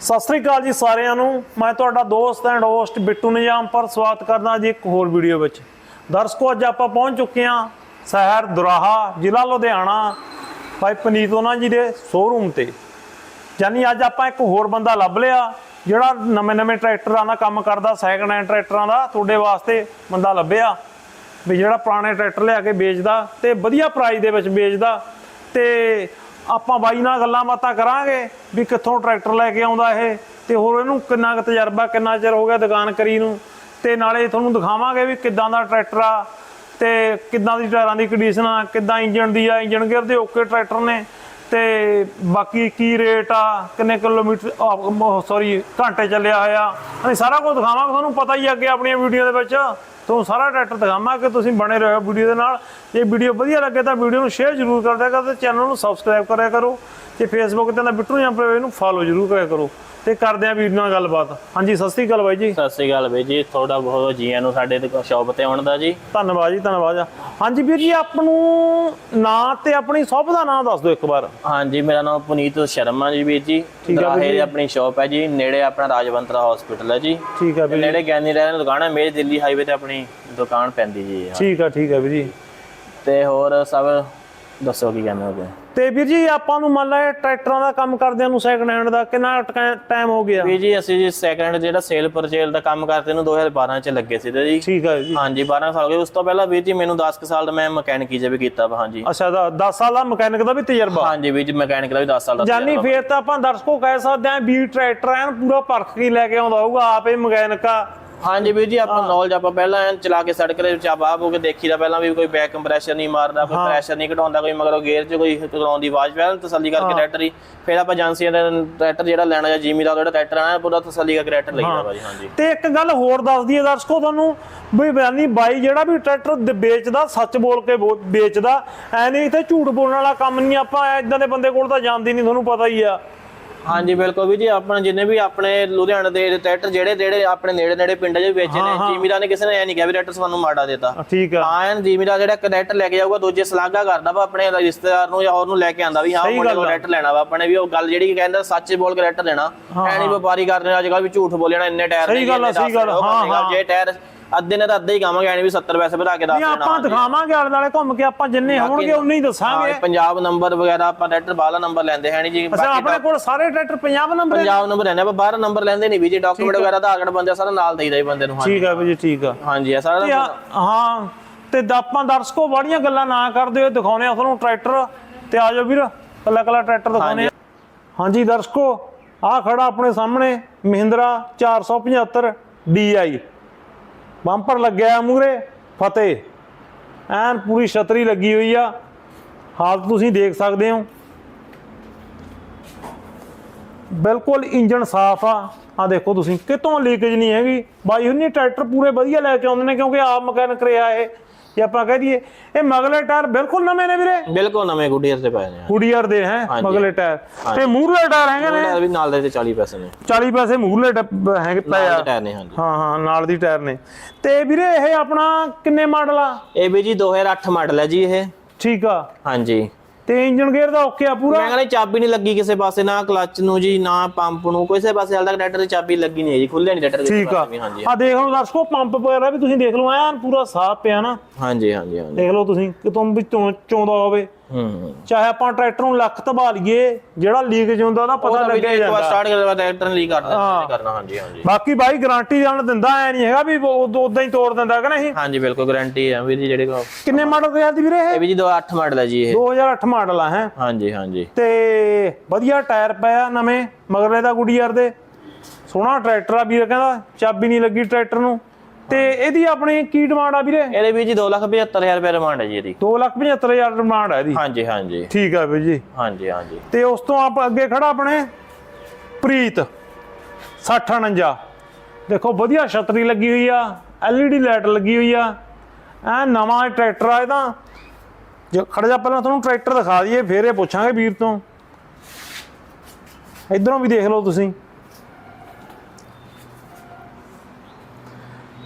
ਸਤਿ ਸ੍ਰੀ ਅਕਾਲ ਜੀ ਸਾਰਿਆਂ ਨੂੰ। ਮੈਂ ਤੁਹਾਡਾ ਦੋਸਤ ਐਂਡ ਹੋਸਟ ਬਿੱਟੂ ਨਿਜ਼ਾਮ ਪਰ ਸਵਾਗਤ ਕਰਦਾ ਜੀ ਇੱਕ ਹੋਰ ਵੀਡੀਓ ਵਿੱਚ। ਦਰਸ਼ਕੋ, ਅੱਜ ਆਪਾਂ ਪਹੁੰਚ ਚੁੱਕੇ ਹਾਂ ਸ਼ਹਿਰ ਦੁਰਾਹਾ, ਜ਼ਿਲ੍ਹਾ ਲੁਧਿਆਣਾ, ਭਾਈ ਪਨੀਤ ਉਹਨਾਂ ਜੀ ਦੇ ਸ਼ੋਰੂਮ ਤੇ। ਯਾਨੀ ਅੱਜ ਆਪਾਂ ਇੱਕ ਹੋਰ ਬੰਦਾ ਲੱਭ ਲਿਆ, ਜਿਹੜਾ ਨਵੇਂ-ਨਵੇਂ ਟਰੈਕਟਰਾਂ ਦਾ ਕੰਮ ਕਰਦਾ ਸੈਕੰਡ ਹੈਂਡ ਟਰੈਕਟਰਾਂ ਦਾ, ਤੁਹਾਡੇ ਵਾਸਤੇ ਬੰਦਾ ਲੱਭਿਆ। ਵੀ ਜਿਹੜਾ ਪੁਰਾਣੇ ਟਰੈਕਟਰ ਲਿਆ ਕੇ ਵੇਚਦਾ ਤੇ ਵਧੀਆ ਪ੍ਰਾਈਸ ਦੇ ਵਿੱਚ ਵੇਚਦਾ ਤੇ ਆਪਾਂ ਬਾਈ ਨਾਲ ਗੱਲਾਂ ਬਾਤਾਂ ਕਰਾਂਗੇ ਵੀ ਕਿੱਥੋਂ ਟਰੈਕਟਰ ਲੈ ਕੇ ਆਉਂਦਾ ਇਹ ਤੇ ਹੋਰ ਇਹਨੂੰ ਕਿੰਨਾ ਕੁ ਤਜਰਬਾ, ਕਿੰਨਾ ਚਿਰ ਹੋ ਗਿਆ ਦੁਕਾਨ ਕਰੀ ਨੂੰ ਤੇ ਨਾਲੇ ਤੁਹਾਨੂੰ ਦਿਖਾਵਾਂਗੇ ਵੀ ਕਿੱਦਾਂ ਦਾ ਟਰੈਕਟਰ ਆ ਤੇ ਕਿੱਦਾਂ ਦੀ ਟਾਇਰਾਂ ਦੀ ਕੰਡੀਸ਼ਨ ਆ, ਕਿੱਦਾਂ ਇੰਜਣ ਦੀ ਆ ਇੰਜਨ ਗੇਅਰ ਦੇ ਓਕੇ ਟਰੈਕਟਰ ਨੇ ਤੇ ਬਾਕੀ ਕੀ ਰੇਟ ਆ, ਕਿੰਨੇ ਕਿਲੋਮੀਟਰ ਸੌਰੀ ਘੰਟੇ ਚੱਲਿਆ ਹੋਇਆ। ਅਸੀਂ ਸਾਰਾ ਕੁਝ ਦਿਖਾਵਾਂਗੇ, ਤੁਹਾਨੂੰ ਪਤਾ ਹੀ ਅੱਗੇ ਆਪਣੀਆਂ ਵੀਡੀਓ ਦੇ ਵਿੱਚ। ਤੁਹਾਨੂੰ ਸਾਰਾ ਟਰੈਕਟਰ ਦਿਖਾਵਾਂਗੇ ਤੁਸੀਂ ਬਣੇ ਰਹੋ ਵੀਡੀਓ ਦੇ ਨਾਲ। ਜੇ ਵੀਡੀਓ ਵਧੀਆ ਲੱਗੇ ਤਾਂ ਵੀਡੀਓ ਨੂੰ ਸ਼ੇਅਰ ਜ਼ਰੂਰ ਕਰ ਦਿਆ ਕਰੋ ਤੇ ਚੈਨਲ ਨੂੰ ਸਬਸਕ੍ਰਾਈਬ ਕਰਿਆ ਕਰੋ। ਤੇ ਫੇਸਬੁੱਕ ਤੇ ਨਾ ਬਿੱਟੂ ਜਾਂ ਪਰ ਨੂੰ ਫਾਲੋ ਜ਼ਰੂਰ ਕਰਿਆ ਕਰੋ। ਤੇ ਕਰਦੇ ਆਂ ਵੀਰ ਨਾਲ ਗੱਲਬਾਤ। ਹਾਂਜੀ ਸਤਿ ਸ੍ਰੀ ਅਕਾਲ ਬਾਈ ਜੀ। ਸਤਿ ਸ੍ਰੀ ਅਕਾਲ ਬਈ ਜੀ ਤੁਹਾਡਾ ਬਹੁਤ ਜੀਆਂ ਨੂੰ ਸਾਡੇ ਸ਼ਾਪ ਤੇ ਆਉਣ ਦਾ ਜੀ। ਧੰਨਵਾਦ ਜੀ ਧੰਨਵਾਦ ਹਾਂਜੀ ਵੀਰ ਜੀ ਆਪ ਨੂੰ ਨਾਂ ਤੇ ਆਪਣੀ ਸ਼ੌਪ ਦਾ ਨਾਮ ਦੱਸ ਦਿਓ ਇੱਕ ਵਾਰ। ਹਾਂਜੀ ਮੇਰਾ ਨਾਮ ਪੁਨੀਤ ਸ਼ਰਮਾ ਜੀ ਵੀਰ ਜੀ। ਵੀਰ ਦਰਾਹੇ। ਆਪਣੀ ਸ਼ਾਪ ਹੈ ਜੀ ਨੇੜੇ ਆਪਣਾ ਰਾਜਵੰਤਰਾ ਹਸਪੀਟਲ ਹੈ ਜੀ। ਠੀਕ ਆ ਵੀਰ ਨੇੜੇ ਗਿਆਨੀ ਰਹਿਣ ਦੁਕਾਨ ਹੈ ਮੇਰੀ ਦਿੱਲੀ ਹਾਈਵੇ ਤੇ ਆਪਣੀ ਦੁਕਾਨ ਪੈਂਦੀ ਜੀ ਠੀਕ ਆ ਠੀਕ ਆ ਵੀਰ ਜੀ। ਤੇ ਹੋਰ ਸਭ ਦੱਸੋ ਕੀ ਕਹਿੰਦੇ ਹੋ ਤੇ ਵੀਰ ਜੀ ਆਪਾਂ ਨੂੰ ਮੰਨ ਲਾ ਟਰੈਕਟਰਾਂ ਦਾ ਕੰਮ ਕਰਦਿਆਂ ਨੂੰ ਸੈਕੰਡ ਹੈਂਡ ਦਾ ਕਿੰਨਾ ਟਾਈਮ ਹੋ ਗਿਆ? ਵੀਰ ਜੀ ਅਸੀਂ ਜੀ ਸੈਕੰਡ ਜਿਹੜਾ ਸੇਲ ਪਰਚੇਲ ਦਾ ਕੰਮ ਕਰਦੇ ਨੂੰ 2012 ਚ ਲੱਗੇ ਸੀ ਤੇ ਜੀ। ਠੀਕ ਆ ਜੀ। ਹਾਂਜੀ 12 ਸਾਲ ਹੋ ਗਏ। ਉਸ ਤੋਂ ਪਹਿਲਾਂ ਵੀਰ ਜੀ ਮੈਨੂੰ 10 ਕੁ ਸਾਲ ਦਾ ਮੈਂ ਮਕੈਨਿਕੀ ਜੇ ਵੀ ਕੀਤਾ ਵਾ ਹਾਂਜੀ। ਅੱਛਾ ਦਾ 10 ਸਾਲ ਦਾ ਮਕੈਨਿਕ ਦਾ ਵੀ ਤਜਰਬਾ? ਹਾਂਜੀ ਵੀਰ ਜੀ ਮਕੈਨਿਕ ਦਾ ਵੀ 10 ਸਾਲ ਦਾ ਜਾਨੀ। ਫੇਰ ਤਾਂ ਆਪਾਂ ਦਰਸ਼ਕੋ ਕਹਿ ਸਕਦੇ ਆਂ ਵੀ ਟਰੈਕਟਰ ਐਨ ਪੂਰਾ ਪਰਖ ਕੇ ਲੈ ਕੇ ਆਉਂਦਾ ਹੋਊਗਾ ਆਪੇ ਮਕੈਨਿਕ ਹਾਂਜੀ ਵੀਰ ਜੀ ਆਪਾਂ ਨੌਲੇਜ ਆਪਾਂ ਪਹਿਲਾਂ ਐਨ ਚਲਾ ਕੇ ਸੜਕ ਦੇ ਵਿੱਚ ਆਪ ਹੋ ਕੇ ਦੇਖੀਦਾ ਪਹਿਲਾਂ ਵੀ ਕੋਈ ਬੈਕ ਕੰਪਰੈਸ਼ਰ ਨਹੀਂ ਮਾਰਦਾ ਕੋਈ ਪ੍ਰੈਸ਼ਰ ਨਹੀਂ ਘਟਾਉਂਦਾ ਕੋਈ ਮਗਰੋਂ ਗੇਅਰ 'ਚ ਕੋਈ ਘਟਾਉਣ ਦੀ ਆਵਾਜ਼ ਪਹਿਲਾਂ ਤਸੱਲੀ ਕਰਕੇ ਟਰੈਕਟਰ ਹੀ। ਫਿਰ ਆਪਾਂ ਏਜੰਸੀਆਂ ਦਾ ਟਰੈਕਟਰ ਜਿਹੜਾ ਲੈਣਾ ਜਾਂ ਜਿਮੀ ਦਾ ਜਿਹੜਾ ਟਰੈਕਟਰ ਆਣਾ ਪੂਰਾ ਤਸੱਲੀ ਕਰਕੇ ਟਰੈਕਟਰ ਲਈਦਾ ਵਾ ਜੀ ਹਾਂਜੀ। ਤੇ ਇੱਕ ਗੱਲ ਹੋਰ ਦੱਸ ਦਈਏ ਦਰਸ਼ਕੋ ਤੁਹਾਨੂੰ ਵੀ ਬਿਆਨੀ ਬਾਈ ਜਿਹੜਾ ਵੀ ਟਰੈਕਟਰ ਵੇਚਦਾ ਸੱਚ ਬੋਲ ਕੇ ਵੇਚਦਾ ਐ ਨਹੀਂ ਇੱਥੇ ਝੂਠ ਬੋਲਣ ਵਾਲਾ ਕੰਮ ਨਹੀਂ ਆਪਾਂ ਇਦਾਂ ਦੇ ਬੰਦੇ ਕੋਲ ਤਾਂ ਜਾਂਦੀ ਨਹੀਂ ਤੁਹਾਨੂੰ ਪਤਾ ਹੀ ਆ। ਹਾਂਜੀ ਬਿਲਕੁਲ ਵੀ ਜੀ ਆਪਾਂ ਜਿੰਨੇ ਵੀ ਆਪਣੇ ਲੁਧਿਆਣਾ ਦੇ ਟਰੈਕਟਰ ਜਿਹੜੇ ਜਿਹੜੇ ਆਪਣੇ ਨੇੜੇ ਨੇੜੇ ਪਿੰਡਾਂ 'ਚ ਵੇਚੇ ਨੇ ਜਿਮੀਦਾਰ ਨੇ ਕਿਸੇ ਨੇ ਐ ਨਹੀਂ ਕਿਹਾ ਵੀ ਟਰੈਕਟਰ ਸਾਨੂੰ ਮਾੜਾ ਦਿੱਤਾ। ਠੀਕ ਆ। ਹਾਂ ਐਨ ਜਿਮੀਦਾਰ ਜਿਹੜਾ ਟਰੈਕਟਰ ਲੈ ਕੇ ਜਾਊਗਾ ਦੂਜੇ ਸਲਾਗਾ ਕਰਦਾ ਵਾ ਆਪਣੇ ਰਿਸ਼ਤੇਦਾਰ ਨੂੰ ਜਾਂ ਉਹਨੂੰ ਲੈ ਕੇ ਆਂਦਾ ਵੀ ਹਾਂ ਮੁੰਡੇ ਕੋਲ। ਟਰੈਕਟਰ ਲੈਣਾ ਵਾ ਆਪਣੇ ਵੀ ਉਹ ਗੱਲ ਜਿਹੜੀ ਕਹਿੰਦਾ ਸੱਚ ਬੋਲ ਕੇ ਟਰੈਕਟਰ ਲੈਣਾ। ਐ ਨਹੀਂ ਵਪਾਰੀ ਕਰਦੇ ਅੱਜ ਕੱਲ ਵੀ ਝੂਠ ਬੋਲਣਾ ਇੰਨੇ ਟਾਇਰ ਸਹੀ ਨੇ ਗੱਲ ਸਹੀ ਨੇ, ਗੱਲ, ਹਾਂ। ਜੇ ਟਾਇਰ ਅੱਧੇ ਨੇ ਤਾਂ ਅੱਧੇ ਹੀ ਕਹਾਂਗੇ ਐ ਵੀ 70 ਪੈਸੇ ਵਧਾ ਕੇ ਦੱਸ ਨਹੀਂ ਦੇਣਾ ਆਪਾਂ ਦਿਖਾਵਾਂਗੇ ਆਲੇ ਦੁਆਲੇ ਘੁੰਮ ਕੇ ਆਪਾਂ ਜਿੰਨੇ ਹੋਣਗੇ ਉਨੇ ਹੀ ਦੱਸਾਂਗੇ। ਹਾਂ, ਪੰਜਾਬ ਨੰਬਰ ਵਗੈਰਾ ਆਪਾਂ ਟਰੈਕਟਰ ਬਾਲਾ ਨੰਬਰ ਲੈਂਦੇ ਹੈ ਨਹੀਂ ਜੀ ਅੱਛਾ ਆਪਣੇ ਕੋਲ ਸਾਰੇ tractor Punjab number Punjab number ਲੈਂਦੇ ਆਪਾਂ ਬਾਹਰ ਨੰਬਰ ਲੈਂਦੇ ਨਹੀਂ ਵੀ ਜੀ ਡਾਕੂਮੈਂਟ ਵਗੈਰਾ ਆਧਾਰ ਕਾਰਡ ਬੰਦੇ ਸਾਰਾ ਨਾਲ ਦੇਈਦਾ ਹੀ ਬੰਦੇ ਨੂੰ ਹਾਂਜੀ। ਠੀਕ ਆ ਵੀ ਜੀ ਠੀਕ ਆ। ਹਾਂਜੀ ਇਹ ਸਾਰਾ ਤੇ ਆ- ਹਾਂ ਤੇ ਦ- ਆਪਾਂ ਦਰਸ਼ਕੋ ਬੜੀਆਂ ਗੱਲਾਂ ਨਾ ਕਰਦੇ ਹੋਏ ਦਿਖਾਉਨੇ ਆ ਤੁਹਾਨੂੰ ਟਰੈਕਟਰ। ਤੇ ਆ ਜਾਓ ਵੀਰ ਕੱਲਾ ਕੱਲਾ ਟਰੈਕਟਰ ਦਿਖਾਉਨੇ ਆ ਹਾਂਜੀ। ਦਰਸ਼ਕੋ ਆ ਖੜਾ ਆਪਣੇ ਸਾਹਮਣੇ ਮਹਿੰਦਰਾ 475 DI ਬੰਪਰ ਲੱਗਿਆ ਮੂਰੇ ਫਤਿਹ। ਐਨ ਪੂਰੀ ਛਤਰੀ ਲੱਗੀ ਹੋਈ ਆ। ਹਾਲਤ ਤੁਸੀਂ ਦੇਖ ਸਕਦੇ ਹੋ। ਬਿਲਕੁਲ ਇੰਜਨ ਸਾਫ਼ ਆ। ਆ ਦੇਖੋ ਤੁਸੀਂ, ਕਿਤੋਂ ਲੀਕੇਜ ਨਹੀਂ ਹੈਗੀ। ਬਾਈ ਹੁਣੀ ਟਰੈਕਟਰ ਪੂਰੇ ਵਧੀਆ ਲੈ ਕੇ ਆਉਂਦੇ ਨੇ ਕਿਉਂਕਿ ਆਪ ਮਕੈਨਿਕ ਰਿਹਾ ਇਹ। ਜੇ ਆਪਾਂ ਕਹਿ ਦਈਏ ਇਹ ਮਗਲੇ ਟਾਇਰ ਬਿਲਕੁਲ ਨਵੇਂ ਨੇ ਵੀਰੇ। ਬਿਲਕੁਲ ਨਵੇਂ ਗੁੱਡੀਅਰ ਤੇ ਪਏ ਨੇ। ਹੁਡੀਅਰ ਦੇ ਹੈ ਮਗਲੇ ਟਾਇਰ। ਤੇ ਮੂਹਰੇ ਟਾਇਰ ਹੈਗੇ ਨੇ। ਇਹ ਵੀ ਨਾਲ ਦੇ ਤੇ 40 ਪੈਸੇ ਨੇ। 40 ਪੈਸੇ ਮੂਹਰੇ ਟ- ਹੈਗੇ ਪਏ ਆ। ਦੇ ਟਾਇਰ ਨੇ ਹਾਂਜੀ। ਹਾਂ ਹਾਂ ਨਾਲ ਦੀ ਟਾਇਰ ਨੇ। ਤੇ ਵੀਰੇ ਇਹ ਆਪਣਾ ਕਿੰਨੇ ਮਾਡਲ ਆ? ਇਹ ਵੀ ਜੀ 2008 ਮਾਡਲ ਹੈ ਜੀ ਇਹ। ਠੀਕ ਆ। ਹਾਂਜੀ। ਤੇ ਇੰਜਨ ਗੇਅਰ ਦਾ ਓਕੇ ਆ ਪੂਰਾ। ਮੈਂ ਕਹਿੰਦਾ ਚਾਬੀ ਨਹੀਂ ਲੱਗੀ ਕਿਸੇ ਪਾਸੇ ਨਾ ਕਲੱਚ ਨੂੰ ਜੀ ਨਾ ਪੰਪ ਨੂੰ ਕਿਸੇ ਪਾਸੇ ਹਾਲ ਤੱਕ ਦੀ ਚਾਬੀ ਲੱਗੀ ਨਹੀਂ ਹੈ ਜੀ ਖੁੱਲੇ ਨਹੀਂ ਟਰੈਕਟਰ ਠੀਕ ਆ। ਵੀ ਹਾਂਜੀ। ਆ ਦੇਖ ਲਓ ਦਰਸ਼ਕੋ ਪੰਪ ਵਗੈਰਾ ਵੀ ਤੁਸੀਂ ਦੇਖ ਲਓ ਐਨ ਪੂਰਾ ਸਾਫ਼ ਪਿਆ ਨਾ। ਹਾਂਜੀ ਹਾਂਜੀ ਹਾਂਜੀ। ਦੇਖ ਲਓ ਤੁਸੀਂ ਕਿਤੋਂ ਵੀ ਚੋਂ- ਚੋਂਦਾ ਹੋਵੇ। ਹੂੰ ਚਾਹੇ ਆਪਾਂ ਟਰੈਕਟਰ ਨੂੰ ਲੱਖ ਤਬਾ ਲਈਏ ਜਿਹੜਾ ਲੀਕ ਹੁੰਦਾ ਉਹਦਾ ਪਤਾ ਵੀ ਲੱਗਿਆ ਇੱਕ ਵਾਰ ਜਾਂਦਾ। ਸਟਾਰਟ ਕਰਨ ਬਾਅਦ ਟਰੈਕਟਰ ਲੀਕ ਕਰ ਦਿੰਦਾ ਕਰਨਾ ਹਾਂਜੀ ਹਾਂਜੀ। ਬਾਕੀ ਬਾਈ ਗਾਰੰਟੀ ਜਾਣ ਦਿੰਦਾ ਐ ਨਹੀਂ ਹੈਗਾ ਵੀ ਉਦਾਂ ਹੀ ਤੋੜ ਦਿੰਦਾ ਕਿ ਨਹੀਂ? ਹਾਂਜੀ ਬਿਲਕੁਲ ਗਾਰੰਟੀ ਹੈ ਵੀਰ ਜੀ ਜਿਹੜੇ ਕਿੰਨੇ ਮਾਡਲ ਦੇ ਆਦੀ ਵੀਰੇ ਇਹ? ਇਹ ਵੀ ਜੀ 2008 ਮਾਡਲ ਹੈ ਜੀ ਇਹ। 2008 ਮਾਡਲ ਆ ਹੈ? ਹਾਂਜੀ ਹਾਂਜੀ। ਤੇ ਵਧੀਆ ਟਾਇਰ ਪਿਆ ਨਵੇਂ ਮਗਰਲੇ ਦਾ ਗੁੱਡੀਅਰ ਦੇ। ਸੋਹਣਾ ਟਰੈਕਟਰ ਆ ਵੀਰ ਕਹਿੰਦਾ ਚਾਬੀ ਨਹੀਂ ਲੱਗੀ ਟਰੈਕਟਰ ਨੂੰ। ਤੇ ਇਹਦੀ ਆਪਣੀ ਕੀ ਡਿਮਾਂਡ ਆ ਵੀਰੇ? ਇਹਦੇ ਵੀ ਜੀ 275000 ਰੁਪਏ ਰਿਮਾਂਡ ਹੈ ਜੀ ਇਹਦੀ। 275000 ਡਿਮਾਂਡ ਹੈ ਇਹਦੀ। ਹਾਂਜੀ ਹਾਂਜੀ। ਠੀਕ ਆ ਵੀਰ ਜੀ। ਹਾਂਜੀ ਹਾਂਜੀ। ਤੇ ਉਸ ਤੋਂ ਆਪ ਅੱਗੇ ਖੜਾ ਆਪਣੇ ਪ੍ਰੀਤ 6049 ਦੇਖੋ ਵਧੀਆ ਛਤਰੀ ਲੱਗੀ ਹੋਈ ਆ LED ਲਾਈਟ ਲੱਗੀ ਹੋਈ ਆ। ਐ ਨਵਾਂ ਟਰੈਕਟਰ ਆ ਇਹਦਾ। ਜੇ ਖੜ ਜਾ ਪਹਿਲਾਂ ਤੁਹਾਨੂੰ ਟਰੈਕਟਰ ਦਿਖਾ ਦਈਏ ਫੇਰ ਇਹ ਪੁੱਛਾਂਗੇ ਵੀਰ ਤੋਂ। ਇਧਰੋਂ ਵੀ ਦੇਖ ਲਓ ਤੁਸੀਂ।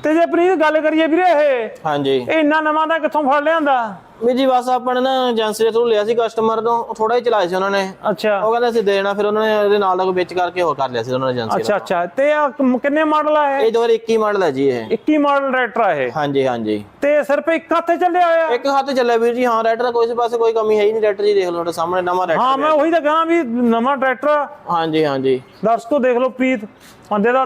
ਤੇ ਜੇ ਪ੍ਰੀਤ ਗੱਲ ਕਰੀਏ ਵੀਰੇ ਇਹ ਹਾਂਜੀ। ਇਹ ਇੰਨਾ ਨਵਾਂ ਦਾ ਕਿੱਥੋਂ ਫੜ ਲਿਆਂਦਾ? ਵੀ ਜੀ ਬਸ ਆਪਾਂ ਨੇ ਨਾ ਏਜੰਸੀ ਦੇ ਥਰੂ ਲਿਆ ਸੀ ਕਸਟਮਰ ਤੋਂ ਥੋੜਾ ਹੀ ਚਲਾਇਆ ਸੀ ਉਹਨਾਂ ਨੇ। ਅੱਛਾ। ਉਹ ਕਹਿੰਦੇ ਅਸੀਂ ਦੇਣਾ ਫਿਰ ਉਹਨਾਂ ਨੇ ਇਹਦੇ ਨਾਲ ਦਾ ਕੋਈ ਵਿੱਚ ਕਰਕੇ ਹੋਰ ਕਰ ਲਿਆ ਸੀ ਉਹਨਾਂ ਨੇ ਏਜੰਸੀ ਅੱਛਾ ਅੱਛਾ। ਤੇ ਕ- ਕਿੰਨੇ ਮਾਡਲ ਆ ਇਹ? ਇਹ 2021 ਮਾਡਲ ਹੈ ਜੀ ਇਹ। 21 ਮਾਡਲ ਟਰੈਕਟਰ ਆ ਇਹ? ਹਾਂਜੀ ਹਾਂਜੀ। ਤੇ ਸਿਰਫ ਇੱਕ ਹੱਥੇ ਚੱਲਿਆ ਹੋਇਆ? ਇੱਕ ਹੱਥ ਚੱਲਿਆ ਵੀਰ ਜੀ ਹਾਂ ਰੈਟਰ ਕੋਈ ਪਾਸੇ ਕੋਈ ਕਮੀ ਹੈ ਹੀ ਨਹੀਂ ਰੈਟਰ ਜੀ ਦੇਖ ਲਓ ਤੁਹਾਡੇ ਸਾਹਮਣੇ ਨਵਾਂ ਰੈਟਰ ਹਾਂ ਮੈਂ ਉਹੀ ਤਾਂ ਕਹਾਂ ਵੀ ਨਵਾਂ ਟਰੈਕਟਰ ਹਾਂਜੀ ਹਾਂਜੀ। ਦਰਸ਼ਕੋ ਦੇਖ ਲਓ ਪ੍ਰੀਤ ਬੰਦੇ ਦਾ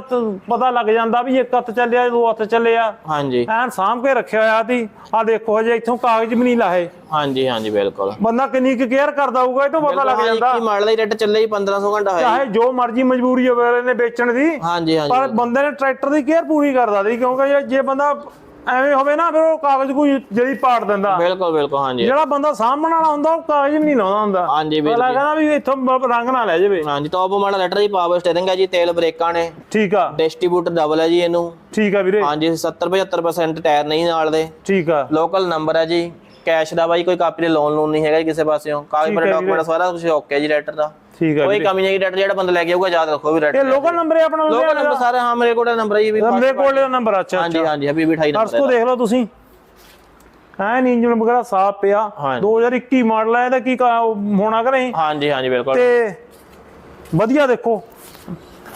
ਪਤਾ ਲੱਗ ਜਾਂਦਾ ਵੀ ਇੱਕ ਹੱਥ ਚੱਲਿਆ ਦੋ ਹੱਥ ਚੱਲਿਆ ਹਾਂਜੀ। ਐਨ ਸਾਂਭ ਕੇ ਰੱਖਿਆ ਹੋਇਆ ਸੀ। ਆ ਦੇਖੋ ਹਜੇ ਇੱਥੋਂ ਕਾਗਜ਼ ਵੀ ਨਹੀਂ ਲਾਏ ਹਾਂਜੀ ਹਾਂਜੀ ਬਿਲਕੁਲ। ਬੰਦਾ ਕਿੰਨੀ ਕੁ ਕੇਅਰ ਕਰਦਾ ਹੋਊਗਾ ਇਹ ਤੋਂ ਪਤਾ ਲੱਗ ਜਾਂਦਾ। ਕੀ ਮਾਡਲ ਦਾ ਰੈਟਰ ਚੱਲੇ ਹੀ 1500 ਘੰਟਾ ਹੋਇਆ ਚਾਹੇ ਜੋ। ਮਰਜ਼ੀ ਮਜਬੂਰੀ ਹੋਵੇ ਅਗਲੇ ਨੇ ਵੇਚਣ ਦੀ। ਹਾਂਜੀ ਹਾਂਜੀ ਪਰ ਬੰਦੇ ਨੇ ਟਰੈਕਟਰ ਦੀ ਕੇਅਰ ਪੂਰੀ ਕਰਦਾ ਸੀ ਕਿਉਂਕਿ ਜੇ- ਜੇ ਬੰਦਾ ਐਵੇਂ ਹੋਵੇ ਨਾ ਫਿਰ ਉਹ ਕਾਗਜ਼ ਕੋਈ ਜਿਹੜੀ ਪਾੜ ਦਿੰਦਾ। ਬਿਲਕੁਲ ਬਿਲਕੁਲ ਹਾਂਜੀ। ਜਿਹੜਾ ਬੰਦਾ ਸਾਂਭਣ ਵਾਲਾ ਹੁੰਦਾ ਉਹ ਕਾਗਜ਼ ਨਹੀਂ ਲਾਉਂਦਾ ਹੁੰਦਾ। ਹਾਂਜੀ ਜੀ ਕਹਿੰਦਾ ਵੀ ਇੱਥੋਂ ਰੰਗ ਨਾ ਲੈ ਜਾਵੇ। ਹਾਂਜੀ ਟੌਪ ਮਾਡਲ ਰੈਟਰ ਦੀ ਪਾਵਰ ਸਟੀਅਰਿੰਗ ਹੈ ਜੀ ਤੇਲ ਬ੍ਰੇਕਾਂ ਨੇ। ਠੀਕ ਆ। ਡਿਸਟ੍ਰੀਬਿਊਟਰ ਡਬਲ ਹੈ ਜੀ ਇਹਨੂੰ। ਠੀਕ ਆ ਵੀਰੇ। ਹਾਂਜੀ 70 75% ਟਾਇਰ ਨਹੀਂ ਨਾਲ ਦੇ। ਠੀਕ ਆ। ਲੋਕਲ ਨੰਬਰ ਹੈ ਜੀ। ਕੈਸ਼ ਦਾ ਬਾਈ ਕੋਈ ਕਾਪੀ ਦੇ ਲੋਨ ਲੋਨ ਨਹੀਂ ਹੈਗਾ ਕਿਸੇ ਪਾਸਿਓਂ। ਕਾਗਜ਼ ਪਰ ਹੈ ਡਾਕੂਮੈਂਟ ਸਾਰਾ ਕੁਝ ਓਕੇ ਜੀ ਰੈਟਰ ਦਾ। ਠੀਕ ਆ ਕੋਈ ਕਮੀ ਨਹੀਂ ਹੈ ਰੈਟਰ ਜਿਹੜਾ ਬੰਦਾ ਲੈ ਕੇ ਆਊਗਾ ਯਾਦ ਰੱਖੋ ਵੀ ਇਹ ਰੈਟਰ ਲੋਕਲ ਨੰਬਰ ਹੈ ਆਪਣਾ ਲੋਕਲ ਨੰਬਰ ਸਾਰੇ ਹਾਂ ਮੇਰੇ ਕੋਲ ਨੰਬਰ ਹੈ ਜੀ ਵੀ ਮੇਰੇ ਕੋਲ ਇਹ ਨੰਬਰ ਅੱਛਾ ਹਾਂਜੀ ਹਾਂਜੀ ਹਬੀਬੀ 28 ਅਰਸ ਨੰਬਰ ਤੋਂ ਦੇਖ ਲਓ ਤੁਸੀਂ। ਐਨ ਇੰਜਨ ਵਗੈਰਾ ਸਾਫ਼ ਪਿਆ। ਹਾਂਜੀ। 2021 ਮਾਡਲ ਹੈ ਇਹਦਾ ਕੀ ਹੋਣਾ ਕਿ ਨਹੀਂ? ਹਾਂਜੀ ਹਾਂਜੀ ਬਿਲਕੁਲ। ਤੇ ਵਧੀਆ ਦੇਖੋ।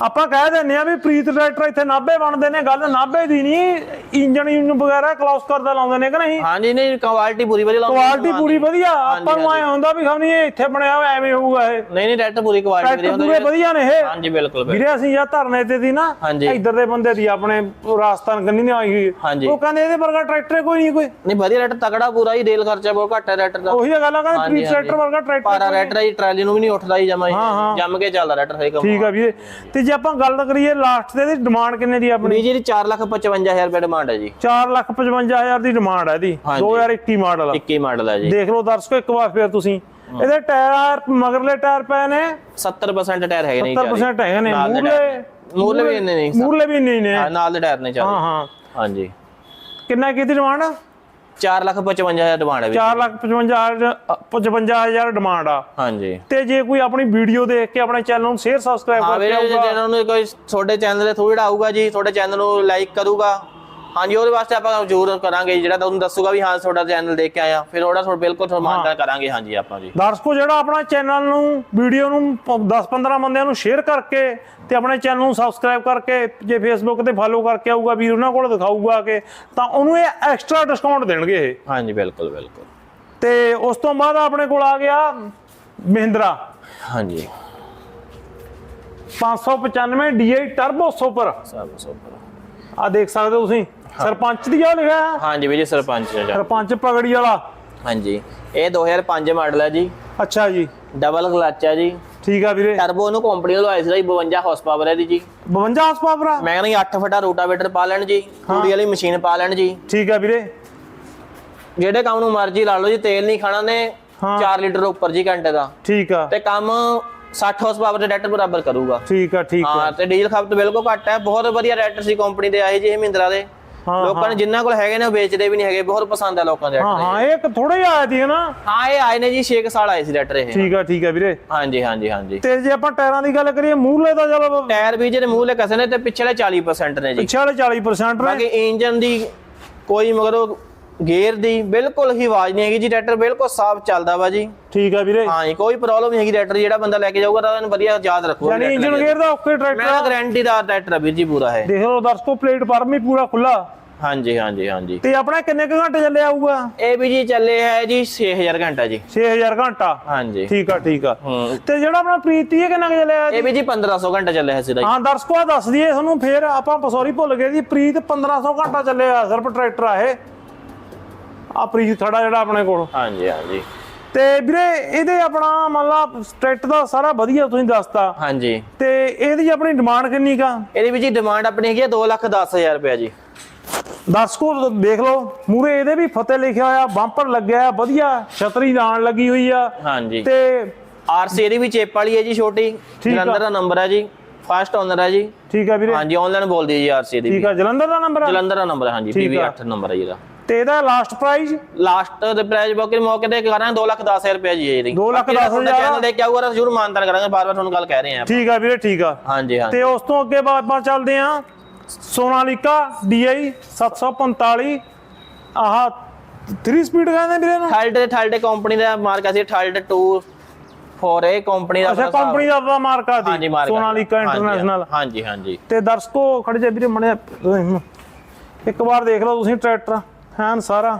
ਆਪਾਂ ਕਹਿ ਦਿੰਨੇ ਆ ਵੀ ਪ੍ਰੀਤ ਟਰੈਕਟਰ ਇੱਥੇ ਨਾਭੇ ਬਣਦੇ ਨੇ ਗੱਲ ਨਾਭੇ ਦੀ ਨਹੀਂ ਇੰਜਨ ਇੰਜਨ ਵਗੈਰਾ ਕਲੌਸ ਕਰਦਾ ਲਾਉਂਦੇ ਨੇ ਕਿ ਨਹੀਂ? ਹਾਂਜੀ ਨਹੀਂ ਕੁਆਲਿਟੀ ਪੂਰੀ ਵਧੀਆ ਲਾਉਂਦੇ ਕੁਆਲਿਟੀ ਪੂਰੀ ਵਧੀਆ ਆਪਾਂ ਨੂੰ ਐ ਹੁੰਦਾ ਵੀ ਖਾਣੀ ਇਹ ਇੱਥੇ ਬਣਿਆ ਹੋਇਆ ਐਵੇਂ ਹੋਊਗਾ ਇਹ। ਨਹੀਂ ਨਹੀਂ ਰੈਟਰ ਪੂਰੀ ਕੁਆਲਿਟੀ ਵਧੀਆ ਟਰੈਕਟਰ ਹੁੰਦਾ ਪੂਰੇ ਵਧੀਆ ਨੇ ਇਹ। ਹਾਂਜੀ ਬਿਲਕੁਲ। ਵੀਰੇ ਅਸੀਂ ਜਾਂ ਧਰਨੇ ਤੇ ਦੀ ਨਾ। ਇੱਧਰ ਦੇ ਬੰਦੇ ਦੀ ਆਪਣੇ ਰਾਜਸਥਾਨ ਗੰਨੀ ਨੇ ਆਈ ਹੋਈ। ਉਹ ਕਹਿੰਦੇ ਇਹਦੇ ਵਰਗਾ ਟਰੈਕਟਰ ਕੋਈ ਨਹੀਂ ਕੋਈ। ਨਹੀਂ ਵਧੀਆ ਰੈਟਰ ਤਗੜਾ ਪੂਰਾ ਹੀ ਰੇਲ ਖਰਚਾ ਬਹੁਤ ਘੱਟ ਹੈ ਰੈਟਰ ਦਾ। ਉਹੀ ਗੱਲ ਆ ਕਹਿੰਦੇ ਪ੍ਰੀਤ ਟਰੈਕਟਰ ਵਰਗਾ ਟਰੈਕਟਰ ਪਾਰਾ ਰੈਟਰ ਹੀ ਟਰਾਲੀ ਨੂੰ ਵੀ ਨਹੀਂ ਉੱਠਦਾ ਹੀ ਜਮਾ। ਜੰਮ ਕੇ ਚੱਲਦਾ ਰੈਟਰ ਸਹੀ ਕੰਮ ਠੀਕ ਆ ਵੀਰੇ। ਤੇ ਜੇ ਆਪਾਂ ਗੱਲ ਕਰੀਏ ਲਾਸਟ ਤੇ ਇਹਦੀ ਡਿਮਾਂਡ ਕਿੰਨੇ ਦੀ ਆਪਣੀ? ਬੀਜੀ ਦੀ 455000 ਰੁਪਏ ਡਿਮਾਂਡ ਹੈ ਜੀ। 455000 ਦੀ ਡਿਮਾਂਡ ਹੈ ਇਹਦੀ। ਹਾਂਜੀ। 2021 ਮਾਡਲ 21 ਮਾਡਲ ਹੈ ਜੀ। ਦੇਖ ਲਓ ਦਰਸ਼ਕੋ ਇੱਕ ਵਾਰ ਫੇਰ ਤੁਸੀਂ। ਇਹਦੇ ਟਾਇਰ ਮਗਰਲੇ ਟਾਇਰ ਪਏ ਨੇ। 70% ਟਾਇਰ ਹੈਗੇ ਨੇ 70% ਹੈਗੇ ਨੇ। ਮੂਰਲੇ ਮੂਰਲੇ ਵੀ ਨਹੀਂ ਮੂਰਲੇ ਵੀ ਨਹੀਂ ਨੇ। ਹਾਂ, ਨਾਲ ਦੇ ਟਾਇਰ ਨੇ ਹਾਂ ਚੱਲ ਹਾਂ। ਹਾਂਜੀ। ਕਿੰਨਾ ਕੀਤੀ ਡਿਮਾਂਡ 455000 ਡਿਮਾਂਡ ਹੈ ਵੀ 4 ਲੱਖ 55000 55000 ਡਿਮਾਂਡ ਆ। ਹਾਂਜੀ। ਤੇ ਜੇ ਕੋਈ ਆਪਣੀ ਵੀਡੀਓ ਦੇਖ ਕੇ ਆਪਣੇ ਚੈਨਲ ਨੂੰ ਸ਼ੇਅਰ ਸਬਸਕ੍ਰਾਈਬ ਹਾਂ ਕਰਕੇ ਵੀਰੇ ਆਊਗਾ। ਨੂੰ ਕੋਈ ਤੁਹਾਡੇ ਚੈਨਲ ਦੇ ਥਰੂ ਜਿਹੜਾ ਆਊਗਾ ਜੀ ਤੁਹਾਡੇ ਚੈਨਲ ਨੂੰ ਲਾਈਕ ਕਰੂਗਾ। ਹਾਂਜੀ ਉਹਦੇ ਵਾਸਤੇ ਆਪਾਂ ਜ਼ਰੂਰ ਕਰਾਂਗੇ ਜਿਹੜਾ ਤੁਹਾਨੂੰ ਦੱਸੂਗਾ ਵੀ ਹਾਂ ਤੁਹਾਡਾ ਚੈਨਲ ਦੇਖ ਕੇ ਆਇਆ ਫਿਰ ਉਹਦਾ ਤੁਹਾਨੂੰ ਬਿਲਕੁਲ ਤੁਹਾਨੂੰ ਮਾਨਤਾ ਕਰਾਂਗੇ ਹਾਂਜੀ ਆਪਾਂ ਜੀ। ਦਰਸ਼ਕੋ ਜਿਹੜਾ ਆਪਣਾ ਚੈਨਲ ਨੂੰ ਵੀਡੀਓ ਨੂੰ 10-15 ਬੰਦਿਆਂ ਨੂੰ ਸ਼ੇਅਰ ਕਰਕੇ ਤੇ ਆਪਣੇ ਚੈਨਲ ਨੂੰ ਸਬਸਕ੍ਰਾਈਬ ਕਰਕੇ ਜੇ ਫੇਸਬੁੱਕ ਤੇ ਫਾਲੋ ਕਰਕੇ ਆਊਗਾ ਵੀਰ ਉਹਨਾਂ ਕੋਲ ਦਿਖਾਊਗਾ ਕਿ ਤਾਂ ਉਹਨੂੰ ਇਹ ਐਕਸਟਰਾ ਡਿਸਕਾਊਂਟ ਦੇਣਗੇ ਇਹ। ਹਾਂਜੀ ਬਿਲਕੁਲ ਬਿਲਕੁਲ। ਤੇ ਉਸ ਤੋਂ ਬਾਅਦ ਆਪਣੇ ਕੋਲ ਆ ਗਿਆ ਮਹਿੰਦਰਾ। ਹਾਂਜੀ। 595 DI ਟਰਬੋ ਸੁਪਰ ਸੁਪਰ ਆ ਦੇਖ ਸਕਦੇ ਹੋ ਤੁਸੀਂ? ਸਰਪੰਚ ਦੀ ਆ ਲਿਖਿਆ। ਹੈ। ਹਾਂਜੀ ਵੀ ਜੀ ਸਰਪੰਚ ਜੀ। ਸਰਪੰਚ ਪਗੜੀ ਵਾਲਾ। ਹਾਂਜੀ। ਇਹ 2005 ਮਾਡਲ ਹੈ ਜੀ। ਅੱਛਾ ਜੀ। ਡਬਲ ਕਲਚ ਹੈ ਜੀ। ਠੀਕ ਆ ਵੀਰੇ। ਟਰਬੋ ਨੂੰ ਕੰਪਨੀ ਵੱਲੋਂ ਆਇਆ ਸੀ ਜੀ 52 ਹਾਰਸ ਪਾਵਰ ਹੈ ਦੀ ਜੀ। 52 ਹਾਰਸ ਆ? ਮੈਂ ਕਹਿੰਦਾ 8 ਫਟਾ ਰੋਟਾਵੇਟਰ ਪਾ ਲੈਣ ਜੀ ਤੂੜੀ ਵਾਲੀ ਮਸ਼ੀਨ ਪਾ ਲੈਣ ਜੀ। ਠੀਕ ਆ ਵੀਰੇ। ਜਿਹੜੇ ਕੰਮ ਨੂੰ ਮਰਜ਼ੀ ਲਾ ਲਓ ਜੀ ਤੇਲ ਨਹੀਂ ਖਾਣਾ ਨੇ ਹਾਂ। 4 ਲੀਟਰ ਉੱਪਰ ਜੀ ਘੰਟੇ ਦਾ। ਠੀਕ ਆ। ਤੇ ਕੰਮ 60 ਹਾਰਸ ਪਾਵਰ ਦੇ ਟਰੈਕਟਰ ਬਰਾਬਰ ਕਰੂਗਾ। ਠੀਕ ਆ ਠੀਕ ਆ। ਹਾਂ ਤੇ ਡੀਜ਼ਲ ਖਪਤ ਬਿਲਕੁਲ ਘੱਟ ਹੈ ਬਹੁਤ ਵਧੀਆ ਟਰੈਕਟਰ ਸੀ ਕੰਪਨੀ ਦੇ ਆਏ ਜੀ ਇਹ ਮਹਿੰਦਰਾ ਦੇ। ਲੋਕਾਂ ਨੇ ਜਿੰਨਾਂ ਕੋਲ ਹੈਗੇ ਨੇ ਉਹ ਵੇਚਦੇ ਵੀ ਨਹੀਂ ਹੈਗੇ ਬਹੁਤ ਪਸੰਦ ਹੈ ਲੋਕਾਂ ਦੇ ਹਾਂ ਹਾਂ ਇਹ। ਥੋੜਾ ਹੀ ਆਇਆ ਸੀ ਨਾ? ਹਾਂ ਇਹ ਆਏ ਨੇ ਜੀ 6 ਸਾਲ ਆਏ ਸੀ ਟਰੈਕਟਰ ਇਹ। ਠੀਕ ਆ ਠੀਕ ਆ ਵੀਰੇ। ਹਾਂਜੀ ਹਾਂਜੀ ਹਾਂਜੀ। ਤੇ ਜੇ ਆਪਾਂ ਟਾਇਰਾਂ ਦੀ ਗੱਲ ਕਰੀਏ ਮੂਹਰਲੇ ਦਾ ਚਲੋ ਟਾਇਰ ਵੀ ਜਿਹੜੇ ਮੂਹਲੇ ਕਸੇ ਨੇ ਤੇ ਪਿਛਲੇ 40% ਨੇ ਜੀ। ਪਿੱਛੇ ਵਾਲੇ 40% ਨੇ। ਬਾਕੀ ਇੰਜਨ ਦੀ ਕੋਈ ਮਗਰੋਂ ਗੇਅਰ ਦੀ ਬਿਲਕੁਲ ਹੀ ਆਵਾਜ਼ ਨਹੀਂ ਹੈਗੀ ਜੀ ਟਰੈਕਟਰ ਬਿਲਕੁਲ ਸਾਫ਼ ਚੱਲਦਾ ਵਾ ਜੀ। ਠੀਕ ਆ ਵੀਰੇ। ਹਾਂ ਜੀ ਕੋਈ ਪ੍ਰੋਬਲਮ ਨਹੀਂ ਹੈਗੀ ਟਰੈਕਟਰ ਜਿਹੜਾ ਬੰਦਾ ਲੈ ਕੇ ਜਾਊਗਾ ਤਾਂ ਉਹਨੂੰ ਵਧੀਆ ਯਾਦ ਰੱਖੂਗਾ ਯਾਨੀ ਇੰਜਨ ਗੇਅਰ ਦਾ। ਓਕੇ ਟਰੈਕਟਰ ਮੈਂ ਗਾਰੰਟੀ ਦਾ ਟਰੈਕਟਰ ਵੀਰ ਜੀ ਪੂਰਾ ਹੈ ਦੇਖ ਲਓ ਦਰਸ਼ਕੋ ਪਲੇਟ ਫਾਰਮ ਵੀ ਪੂਰਾ ਖੁੱਲਾ ਹਾਂਜੀ ਹਾਂਜੀ ਹਾਂਜੀ। ਤੇ ਆਪਣਾ ਕਿੰਨੇ ਕੁ ਘੰਟੇ ਚੱਲਿਆ ਆਊਗਾ? ਇਹ ਵੀ ਜੀ ਚੱਲੇ ਹੈ ਜੀ 6000 ਘੰਟਾ ਜੀ। 6000 ਘੰਟਾ? ਹਾਂਜੀ। ਠੀਕ ਆ ਠੀਕ ਆ। ਹੂੰ। ਤੇ ਜਿਹੜਾ ਆਪਣਾ ਪ੍ਰੀਤੀ ਹੈ ਕਿੰਨਾ ਕੁ ਚੱਲਿਆ ਇਹ ਵੀ ਜੀ? 1500 ਘੰਟਾ ਚੱਲਿਆ ਹੈ ਜੀ। ਹਾਂ ਦਰਸ਼ਕੋ ਆ ਦੱਸ ਦਈਏ ਤੁਹਾਨੂੰ ਫੇਰ ਆਪਾਂ ਸੌਰੀ ਭੁੱਲ ਗਏ ਜੀ ਪ੍ਰੀਤ 1500 ਘੰਟਾ ਚੱਲਿਆ ਸਿਰਫ ਟਰੈਕਟਰ ਆ ਇਹ। ਆ ਪ੍ਰੀਤ ਖੜਾ ਜਿਹੜਾ ਆਪਣੇ ਕੋਲ। ਹਾਂਜੀ ਹਾਂਜੀ। ਤੇ ਵੀਰੇ ਇਹਦੇ ਆਪਣਾ ਮਤਲਬ ਟਰੈਕਟਰ ਦਾ ਸਾਰਾ ਵਧੀਆ ਤੁਸੀਂ ਦੱਸਤਾ। ਹਾਂਜੀ। ਤੇ ਇਹਦੀ ਆਪਣੀ ਡਿਮਾਂਡ ਕਿੰਨੀ ਕਾ ਇਹਦੀ ਵੀ ਜੀ ਡਿਮਾਂਡ ਆਪਣੀ ਹੈਗੀ ਹੈ 210000 ਰੁਪਏ ਜੀ। ਦਰਸ਼ਕੋ ਦੇਖ ਲਓ ਮੂਰੇ ਇਹਦੇ ਵੀ ਫਤਿਹ ਲਿਖਿਆ ਹੋਇਆ ਬੰਪਰ ਲੱਗਿਆ ਹੈ, ਵਧੀਆ ਛਤਰੀ ਨਾਲ ਲੱਗੀ ਹੋਈ ਆ। ਹਾਂਜੀ। ਤੇ ਆਰਸੀ ਇਹਦੀ ਵੀ ਚੇਪ ਵਾਲੀ ਹੈ ਜੀ ਛੋਟੀ। ਜਲੰਧਰ ਦਾ ਨੰਬਰ ਹੈ ਜੀ ਫਸਟ ਓਨਰ ਹੈ ਜੀ। ਠੀਕ ਆ ਵੀਰੇ। ਹਾਂਜੀ ਆਨਲਾਈਨ ਬੋਲਦੀ ਹੈ ਜੀ ਆਰਸੀ ਦੀ ਠੀਕ ਆ ਜਲੰਧਰ ਦਾ ਨੰਬਰ ਆ? ਜਲੰਧਰ ਦਾ ਨੰਬਰ ਹੈ ਹਾਂਜੀ ਪੀਵੀ ਆ। 8 ਨੰਬਰ ਹੈ ਜੀ ਇਹਦਾ। ਤੇ ਇਹਦਾ ਲਾਸਟ ਪ੍ਰਾਈਸ ਲਾਸਟ ਦੇ ਪ੍ਰਾਈਸ ਬੋਕੇ ਮੌਕੇ ਤੇ ਕਰ ਰਹੇ ਹਾਂ 210000 ਰੁਪਏ ਜੀ ਇਹਦੀ ਦੋ ਲੱਖ ਦਸ ਹਜ਼ਾਰ। ਚੈਨਲ ਦੇਖ ਕੇ ਆਊਗਾ ਤਾਂ ਜ਼ਰੂਰ ਮਾਨਤਾਨ ਕਰਾਂਗੇ ਬਾਰ ਬਾਰ ਤੁਹਾਨੂੰ ਗੱਲ ਕਹਿ ਰਹੇ ਹਾਂ ਠੀਕ ਆ ਵੀਰੇ ਠੀਕ ਆ। ਹਾਂਜੀ ਹਾਂ ਤੇ ਉਸ ਤੋਂ ਅੱਗੇ ਬਾਅਦ ਆਪਾਂ ਚੱਲਦੇ ਆ ਸੋਨਾਲੀਕਾ DI 745 ਆਹ 3 ਸਪੀਡ ਕਹਿੰਦੇ ਵੀਰੇ ਨੂੰ ਥਲਡ ਥਲਡ ਕੰਪਨੀ ਦਾ ਮਾਰਕਾ ਸੀ ਥਲਡ 2 ਫੋਰ ਇਹ ਕੰਪਨੀ ਦਾ ਅੱਛਾ ਕੰਪਨੀ ਦਾ ਆਪਣਾ ਮਾਰਕਾ ਦੀ ਸੋਨਾਲੀਕਾ ਇੰਟਰਨੈਸ਼ਨਲ ਹਾਂਜੀ ਹਾਂਜੀ। ਤੇ ਦਰਸ਼ਕੋ ਖੜ ਜਾ ਵੀਰੇ ਮਣੇ ਇੱਕ ਵਾਰ ਦੇਖ ਲਓ ਤੁਸੀਂ ਟਰੈਕਟਰ। ਹੈਨ ਸਾਰਾ।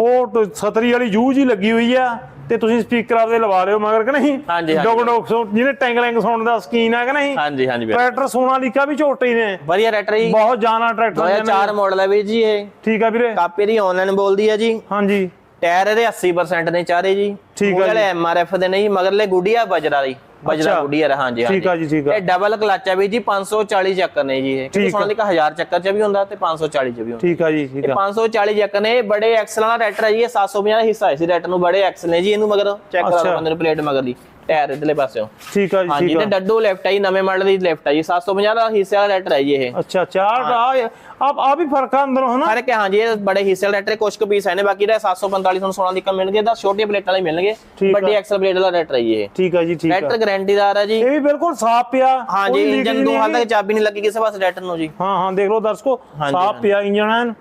ਉਹ ਛਤਰੀ ਵਾਲੀ ਜੂਝ ਹੀ ਲੱਗੀ ਹੋਈ ਆ ਤੇ ਤੁਸੀਂ ਸਪੀਕਰ ਆਪਦੇ ਲਵਾ ਲਿਓ ਮਗਰ ਕਿ ਨਹੀਂ? ਹਾਂਜੀ। ਡੋਗ ਡੋਗ ਜਿਹਨੇ ਟੈਂਗਲਿੰਗ ਸਾਊਂਡ ਦਾ ਸਕੀਨ ਹੈ ਕਿ ਨਹੀਂ? ਹਾਂਜੀ ਹਾਂਜੀ। ਟਰੈਕਟਰ ਸੋਨਾਲੀਕਾ ਵੀ ਝੋਟੇ ਨੇ। ਵਧੀਆ ਟਰੈਕਟਰ ਜੀ। ਬਹੁਤ ਜਾਨਾ ਟਰੈਕਟਰ ਨੇ। 2004 ਮਾਡਲ ਹੈ ਵੀਰ ਜੀ ਇਹ। ਠੀਕ ਆ ਵੀਰੇ। ਕਾਪੀ ਦੀ ਆਨਲਾਈਨ ਬੋਲਦੀ ਹੈ ਜੀ। ਹਾਂਜੀ। ਟਾਇਰ ਇਹਦੇ 80% ਨੇ ਚਾਰੇ ਜੀ। ਠੀਕ ਆ ਮੂਹਰੇ ਐਮਆਰਐਫ ਦੇ ਨਹੀਂ ਮਗਰਲੇ ਗੁੱਡੀਆ ਬਜਰਾ ਦੀ ਬਜਰਾ ਅੱਛਾ। ਗੁੱਡੀਆ ਰ ਹਾਂਜੀ ਠੀਕ ਆ ਜੀ, ਠੀਕ ਆ। ਇਹ ਡਬਲ ਕਲਚ ਹੈ ਵੀ ਜੀ 540 ਚੱਕਰ ਨੇ ਜੀ ਇਹ ਆ। ਸੁਣਨ ਲਈ 1000 ਚੱਕਰ ਚ ਵੀ ਹੁੰਦਾ ਤੇ 540 ਚ ਵੀ ਹੁੰਦਾ ਠੀਕ ਆ ਜੀ ਠੀਕ ਇਹ ਆ 540 ਚੱਕਰ ਨੇ ਬੜੇ ਐਕਸਲ ਵਾਲਾ ਟਰੈਕਟਰ ਹੈ ਜੀ ਇਹ 750 ਦਾ ਹਿੱਸਾ ਹੈ ਸੀ ਟਰੈਕਟਰ ਨੂੰ ਬੜੇ ਐਕਸਲ ਨੇ ਜੀ ਇਹਨੂੰ ਮਗਰ ਚੈੱਕ। ਕਰੋ ਬੰਦੇ ਨੂੰ ਪਲੇਟ ਮਗਰ ਦੀ ਟਾਇਰ ਇਧਰਲੇ ਪਾਸਿਓਂ। ਠੀਕ ਆ ਜੀ ਹਾਂਜੀ ਤੇ ਆ। ਡੱਡੂ ਲੈਫਟ ਹੈ ਜੀ ਨਵੇਂ ਮਾਡਲ ਦੀ ਲੈਫਟ ਹੈ ਜੀ 750 ਦਾ ਹਿੱਸੇ ਵਾਲਾ ਟਰੈਕਟਰ ਹੈ ਜੀ ਇਹ। ਅੱਛਾ ਚਾਰ ਆ ਆਪ ਆ ਵੀ ਫ਼ਰਕ ਆ ਅੰਦਰੋਂ ਹਨਾ? ਫ਼ਰਕ ਹੈ ਹਾਂਜੀ ਇਹ ਬੜੇ ਹਿੱਸੇ ਵਾਲਾ ਟਰੈਕਟਰ ਕੁਝ ਕੁ ਪੀਸ ਹੈ ਨੇ ਬਾਕੀ ਦਾ 745 ਤੁਹਾਨੂੰ 16 ਦੀ ਕਮ ਮਿਲਣਗੇ ਤਾਂ ਛੋਟੀਆਂ ਪਲੇਟਾਂ ਵਾਲੇ ਮਿਲਣਗੇ ਆ। ਵੱਡੀ ਐਕਸਲ ਪਲੇਟ ਵਾਲਾ ਟਰੈਕਟਰ ਹੈ ਜੀ ਇਹ। ਠੀਕ ਆ ਜੀ ਠੀਕ ਆ। ਟਰੈਕਟਰ ਗਾਰੰਟੀਦਾਰ ਹੈ ਜੀ। ਇਹ ਵੀ ਬਿਲਕੁਲ ਸਾਫ਼ ਪਿਆ ਹਾਂਜੀ ਇੰਜਨ ਨੂੰ ਹਾਲ ਤੱਕ ਚਾਬੀ ਨਹੀਂ ਲੱਗੀ ਕਿਸੇ ਪਾਸੇ ਟਰੈਕਟਰ ਨੂੰ ਜੀ। ਹਾਂ ਹਾਂ ਦੇਖ ਲਓ ਦਰਸ਼ਕੋ ਸਾਫ਼। ਪਿਆ ਇੰਜਣ ਐਨ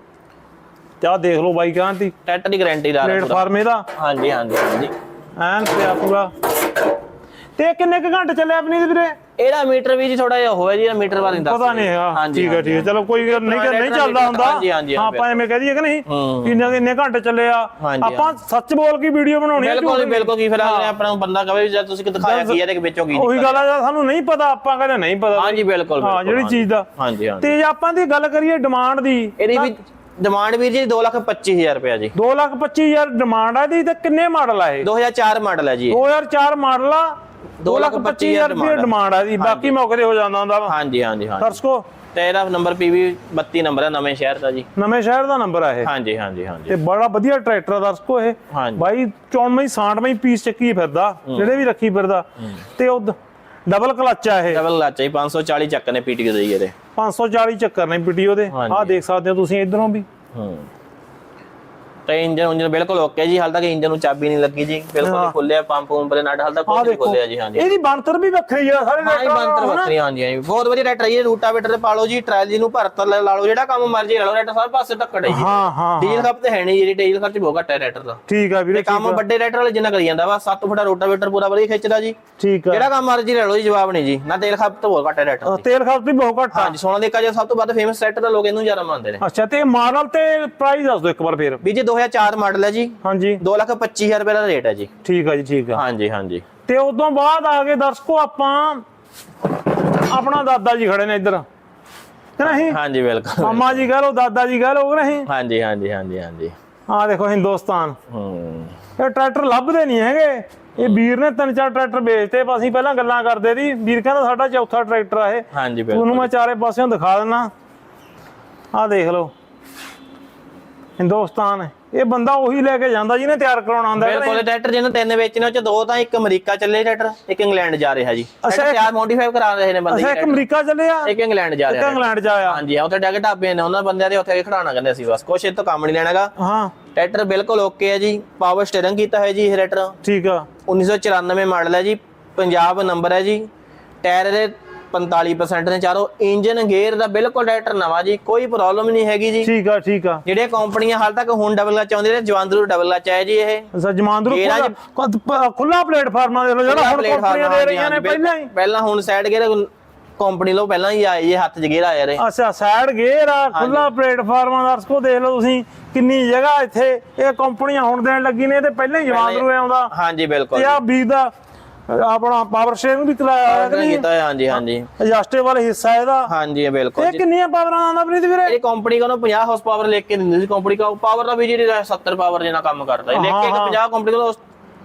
ਤੇ ਆਹ ਦੇਖ ਲਓ ਬਾਈ ਟਰੈਕਟਰ ਦੀ ਗਾਰੰਟੀਦਾਰ ਹੈ ਪੂਰਾ। ਪਲੇਟਫਾਰਮ ਇਹਦਾ। ਹਾਂਜੀ ਹਾਂਜੀ ਹਾਂਜੀ। ਐਨ ਪਿਆ ਪੂਰਾ। ਤੇ ਇਹ ਕਿੰਨੇ ਕੁ ਘੰਟੇ ਚੱਲਿਆ ਆਪਣੀ ਵੀਰੇ? ਇਹਦਾ ਮੀਟਰ ਵੀ ਜੀ ਥੋੜਾ ਜਿਹਾ ਹੋਇਆ ਜੀ ਇਹਦਾ ਮੀਟਰ ਬਾਰੇ ਦੱਸ ਪਤਾ ਨਹੀਂ ਹੈਗਾ। ਠੀਕ ਹੈ ਠੀਕ ਹੈ। ਚਲੋ ਕੋਈ ਨਹੀਂ ਕਿ ਨਹੀਂ ਚੱਲਦਾ ਹੁੰਦਾ। ਹਾਂ, ਆਪਾਂ ਐਵੇਂ ਕਹਿ ਦਈਏ ਕਿ ਨਹੀਂ ਹੂੰ। ਕਿੰਨੇ ਕਿੰਨੇ ਘੰਟੇ ਚੱਲੇ ਆ। ਆਪਾਂ ਸੱਚ ਬੋਲ ਕੇ ਵੀਡੀਓ ਬਣਾਉਣੀ ਹੈ ਬਿਲਕੁਲ ਬਿਲਕੁਲ ਕੀ ਫਿਰ ਆਪਣਾ ਬੰਦਾ ਕਹੇ ਵੀ ਜਦ ਤੁਸੀਂ ਕਿ ਦਿਖਾਇਆ ਕੀ ਹੈ ਤੇ ਵਿੱਚੋਂ ਕੀ ਉਹੀ ਗੱਲ ਆ ਸਾਨੂੰ ਨਹੀਂ ਪਤਾ ਆਪਾਂ ਕਹਿੰਦੇ ਨਹੀਂ ਪਤਾ। ਹਾਂਜੀ ਬਿਲਕੁਲ ਹਾਂ ਜਿਹੜੀ ਚੀਜ਼ ਦਾ। ਹਾਂਜੀ ਹਾਂਜੀ। ਤੇ ਆਪਾਂ ਦੀ ਗੱਲ ਕਰੀਏ ਡਿਮਾਂਡ ਦੀ ਇਹਦੀ ਵੀ ਡਿਮਾਂਡ ਵੀਰ ਜੀ 225000 ਰੁਪਏ ਜੀ। 2 ਲੱਖ 25000 ਡਿਮਾਂਡ ਆ ਇਹਦੀ ਤੇ ਕਿੰਨੇ ਮਾਡਲ ਆ ਇਹ? 2004 ਮਾਡਲ ਹੈ ਜੀ ਇਹ। 2004 ਮਾਡਲ ਆ 2 ਲੱਖ 25000 ਰੁਪਏ ਡਿਮਾਂਡ ਆ। ਦੀ ਬਾਕੀ ਮੌਕੇ ਤੇ ਹੋ ਜਾਂਦਾ ਹੁੰਦਾ ਹਾਂਜੀ ਹਾਂਜੀ ਹਾਂਜੀ। ਦਰਸ਼ਕੋ। ਤੇ ਇਹਦਾ ਨੰਬਰ ਪੀਵੀ 32 ਨੰਬਰ ਹੈ ਨਵੇਂ ਸ਼ਹਿਰ ਦਾ ਜੀ। ਨਵੇਂ ਸ਼ਹਿਰ ਦਾ ਨੰਬਰ ਆ ਇਹ। ਹਾਂਜੀ ਹਾਂਜੀ ਹਾਂਜੀ। ਤੇ ਬੜਾ ਵਧੀਆ ਟਰੈਕਟਰ ਆ ਦਰਸ਼ਕੋ ਇਹ। ਬਾਈ 94 67 ਪੀਸ ਚੱਕੀ ਫਿਰਦਾ ਜਿਹੜੇ ਵੀ ਰੱਖੀ ਫਿਰਦਾ। ਤੇ ਉਹ ਡਬਲ ਕਲਚ ਆ ਇਹ। ਡਬਲ ਲਾਚਾ ਜੀ 540 ਚੱਕ ਨੇ ਪੀਟੀਓ ਦੇ ਇਹਦੇ। 540 ਚੱਕਰ ਨੇ ਪੀਟੀਓ ਦੇ। ਆਹ ਦੇਖ ਸਕਦੇ ਹੋ ਤੁਸੀਂ ਇਧਰੋਂ ਵੀ। ਹੂੰ। ਤੇ ਇੰਜਨ ਉਂਜਨ ਬਿਲਕੁਲ ਓਕੇ ਜੀ ਹਾਲ ਤੱਕ ਇੰਜਨ ਨੂੰ ਚਾਬੀ ਨਹੀਂ ਲੱਗੀ ਜੀ ਬਿਲਕੁਲ ਖੁੱਲਿਆ ਪੰਪ ਉਂਪਰੇ ਨਟ ਹਾਲ ਤੱਕ ਆਹ ਕੁਝ ਨਹੀਂ ਦੇਖੋ ਖੁੱਲਿਆ ਜੀ ਹਾਂਜੀ। ਇਹਦੀ ਬਣਤਰ ਵੀ ਵੱਖਰੀ ਆ ਸਾਰੇ ਹਾਂ ਇਹ ਟਰੈਕਟਰਾਂ ਬੰਤਰ ਨਾਲੋਂ ਹਾਂਜੀ ਬਹੁਤ ਵਧੀਆ ਟਰੈਕਟਰ ਹੈ ਜੀ ਰੂਟਾਵੇਟਰ ਤੇ ਪਾ ਲਓ ਜੀ ਟਰਾਲੀ ਨੂੰ ਭਰਤ ਲਾ ਲਾ ਲਓ ਜਿਹੜਾ ਕੰਮ ਮਰਜ਼ੀ ਲਾ ਲਓ ਟਰੈਕਟਰ ਸਾਰੇ ਪਾਸੇ ਧੱਕੜ ਹੈ ਜੀ। ਹਾਂ ਹਾਂ ਡੀਜ਼ਲ ਖਪਤ ਹੈ ਨਹੀਂ ਜਿਹੜੀ ਡੀਜ਼ਲ ਖਰਚ ਬਹੁਤ ਘੱਟ ਹੈ ਦਾ। ਠੀਕ ਆ ਵੀਰੇ ਕੰਮ ਵੱਡੇ ਟਰੈਕਟਰ ਵਾਲੇ ਜਿੰਨਾ ਕਰੀ ਜਾਂਦਾ ਵਾ 7 ਫੁੱਟਾ ਰੋਟਾਵੇਟਰ ਪੂਰਾ ਵਧੀਆ ਖਿੱਚਦਾ ਜੀ। ਠੀਕ ਆ। ਜਿਹੜਾ ਕੰਮ ਮਰਜ਼ੀ ਲੈ ਲਓ ਜੀ ਜਵਾਬ ਨਹੀਂ ਜੀ ਨਾ ਤੇਲ ਖਪਤ ਬਹੁਤ ਘੱਟ ਹੈ ਦੀ। ਤੇਲ ਖਪਤ ਵੀ ਬਹੁਤ ਘੱਟ ਆ। ਹਾਂਜੀ ਸੋਨਾ ਦੇਖਾ ਜੇ ਸਭ ਤੋਂ ਵੱਧ ਫੇਮਸ ਟਰੈਕਟਰ ਦਾ ਲੋਕ ਇਹਨੂੰ ਜ਼ਿਆਦਾ ਮੰਨਦੇ ਨੇ। ਅੱਛਾ ਤੇ ਮਾਡਲ ਤੇ ਪ੍ਰਾਈਸ ਦੱਸ ਦਿਓ ਇੱਕ ਵਾਰ ਫੇਰ। ਵੀ ਜੀ 2004 ਮਾਡਲ ਹੈ ਜੀ। ਹਾਂਜੀ। 225000 ਰੁਪਏ ਦਾ ਰੇਟ ਹੈ ਜੀ। ਠੀਕ ਆ ਜੀ ਠੀਕ ਆ। ਹਾਂਜੀ ਹਾਂਜੀ। ਤੇ ਉਦੋਂ ਬਾਅਦ ਆ ਗਏ ਦਰਸ਼ਕੋ ਆਪਾਂ ਆਪਣਾ ਦਾਦਾ ਜੀ ਖੜੇ ਨੇ ਇੱਧਰ। ਕਿ ਨਹੀਂ? ਹਾਂਜੀ ਬਿਲਕੁਲ। ਮਾਮਾ ਜੀ ਕਹ ਲੋ ਦਾਦਾ ਜੀ ਕਹ ਲੋ ਕਿ ਨਹੀਂ? ਹਾਂਜੀ ਹਾਂਜੀ ਹਾਂਜੀ ਹਾਂਜੀ। ਆ ਦੇਖੋ ਹਿੰਦੁਸਤਾਨ। ਹੂੰ। ਇਹ ਟਰੈਕਟਰ ਲੱਭਦੇ ਨਹੀਂ ਹੈਗੇ। ਇਹ ਵੀਰ ਨੇ ਤਿੰਨ ਚਾਰ ਟਰੈਕਟਰ ਵੇਚਤੇ ਅਸੀਂ ਪਹਿਲਾਂ ਗੱਲਾਂ ਕਰਦੇ ਸੀ। ਵੀਰ ਕਹਿੰਦਾ ਸਾਡਾ ਚੌਥਾ ਟਰੈਕਟਰ ਆ ਇਹ। ਹਾਂਜੀ ਬਿਲਕੁਲ। ਤੁਹਾਨੂੰ ਮੈਂ ਚਾਰੇ ਪਾਸਿਓਂ ਦਿਖਾ ਦਿੰਨਾ। ਆ ਦੇਖ ਲਓ। ਹਿੰਦੁਸਤਾਨ ਇਹ ਬੰਦਾ ਉਹੀ ਲੈ ਕੇ ਜਾਂਦਾ ਜਿਹਨੇ ਤਿਆਰ ਕਰਾਉਣਾ ਹੁੰਦਾ ਬਿਲਕੁਲ ਟਰੈਕਟਰ ਜਿਹਨੂੰ ਤਿੰਨ ਵੇਚਣੇ ਉਹ ਚ ਦੋ ਤਾਂ ਇੱਕ ਅਮਰੀਕਾ ਚੱਲੇ ਟਰੈਕਟਰ ਇੱਕ ਇੰਗਲੈਂਡ ਜਾ ਰਿਹਾ ਜੀ। ਅੱਛਾ ਤਿਆਰ ਮੋਡੀਫਾਈ ਕਰਾ ਰਹੇ ਨੇ ਬੰਦੇ ਅੱਛਾ ਇੱਕ ਅਮਰੀਕਾ ਚੱਲਿਆ ਇੱਕ ਇੰਗਲੈਂਡ ਜਾ ਇੱਕ ਰਿਹਾ। ਇੰਗਲੈਂਡ ਚ ਆਇਆ ਹਾਂਜੀ ਆ ਉੱਥੇ ਡੈਗ ਢਾਬੇ ਨੇ ਉਹਨਾਂ ਬੰਦਿਆਂ ਦੇ ਉੱਥੇ ਖੜਾਣਾ ਕਹਿੰਦੇ ਸੀ ਬਸ ਕੁਛ ਇਹ ਤੋਂ ਕੰਮ ਨਹੀਂ ਲੈਣਾਗਾ। ਹਾਂ। ਟਰੈਕਟਰ ਬਿਲਕੁਲ ਓਕੇ ਹੈ ਜੀ ਪਾਵਰ ਸਟੀਅਰਿੰਗ ਕੀਤਾ ਹੈ ਜੀ ਇਹ ਟਰੈਕਟਰ ਠੀਕ ਆ। 1994 ਮਾਡਲ ਹੈ ਜੀ ਪੰਜਾਬ ਨੰਬਰ ਹੈ ਜੀ ਟਾਇਰ ਦੇ 45% ਨੇ ਚਾਰੋਂ। ਇੰਜਨ ਗੇਅਰ ਦਾ ਬਿਲਕੁਲ ਟਰੈਕਟਰ ਨਵਾਂ ਜੀ ਕੋਈ ਪ੍ਰੋਬਲਮ ਨਹੀਂ ਹੈਗੀ ਜੀ। ਠੀਕ ਆ ਠੀਕ ਆ। ਜਿਹੜੀਆਂ ਕੰਪਨੀਆਂ ਹਾਲ ਤੱਕ ਹੁਣ ਡਬਲ ਕਲਚ ਆਉਂਦੇ ਨੇ ਜਵਾਂਦਰੂ ਡਬਲ ਕਲਚ ਆਇਆ ਜੀ ਇਹ। ਅੱਛਾ ਜਮਾਂਦਰੂ ਗੇਰਾਂ ਖੁੱਲਾ ਪਲੇਟਫਾਰਮਾਂ ਦੇ ਲੋ ਜਿਹੜਾ ਹੁਣ ਕੰਪਨੀਆਂ ਦੇ ਰਹੀਆਂ ਨੇ ਪਹਿਲਾਂ ਹੀ। ਪਹਿਲਾਂ ਹੁਣ ਸਾਈਡ ਗੇਅਰ ਕੰਪਨੀ ਲੋ ਪਹਿਲਾਂ ਹੀ ਆਏ ਜੀ ਹੱਥ 'ਚ ਗੇਅਰ ਆਇਆ ਰੇ ਅੱਛਾ ਸਾਈਡ ਗੇਅਰ ਆ ਖੁੱਲਾ ਪਲੇਟਫਾਰਮਾਂ ਦਰਸ਼ਕੋ ਦੇਖ ਲਓ ਤੁਸੀਂ ਕਿੰਨੀ ਜਗ੍ਹਾ ਇੱਥੇ ਇਹ ਕੰਪਨੀਆਂ ਹੁਣ ਦੇਣ ਲੱਗੀ ਨੇ ਤੇ ਪਹਿਲਾਂ ਹੀ ਜਮਾਂਦਰੂ ਆਉਂਦਾ। ਹਾਂਜੀ ਬਿਲਕੁਲ ਤੇ ਆ ਬੀਜ ਦਾ ਆਪਣਾ ਪਾਵਰ ਸ਼ੇਅਰਿੰਗ ਵੀ ਚਲਾਇਆ ਹੋਇਆ ਕਿ ਨਹੀਂ? ਕੀਤਾ ਹਾਂਜੀ ਹਾਂਜੀ। ਐਡਜਸਟੇਬਲ ਹਿੱਸਾ ਇਹਦਾ। ਹਾਂਜੀ ਬਿਲਕੁਲ ਇਹ ਕਿੰਨੀਆਂ ਪਾਵਰਾਂ ਆਉਂਦਾ ਪ੍ਰੀਤ ਵੀਰੇ? ਇਹ ਕੰਪਨੀ ਕੋਲੋਂ 50 ਹਾਰਸ ਪਾਵਰ ਲੈ ਕੇ ਦਿੰਦੀ ਸੀ ਕੰਪਨੀ ਕੋ ਪਾਵਰ ਦਾ ਵੀ ਜਿਹੜੀ 70 ਪਾਵਰ ਜਿੰਨਾ ਕੰਮ ਕਰਦਾ। ਹੈ ਲੈ ਕੇ 50 ਕੰਪਨੀ ਕੋਲੋਂ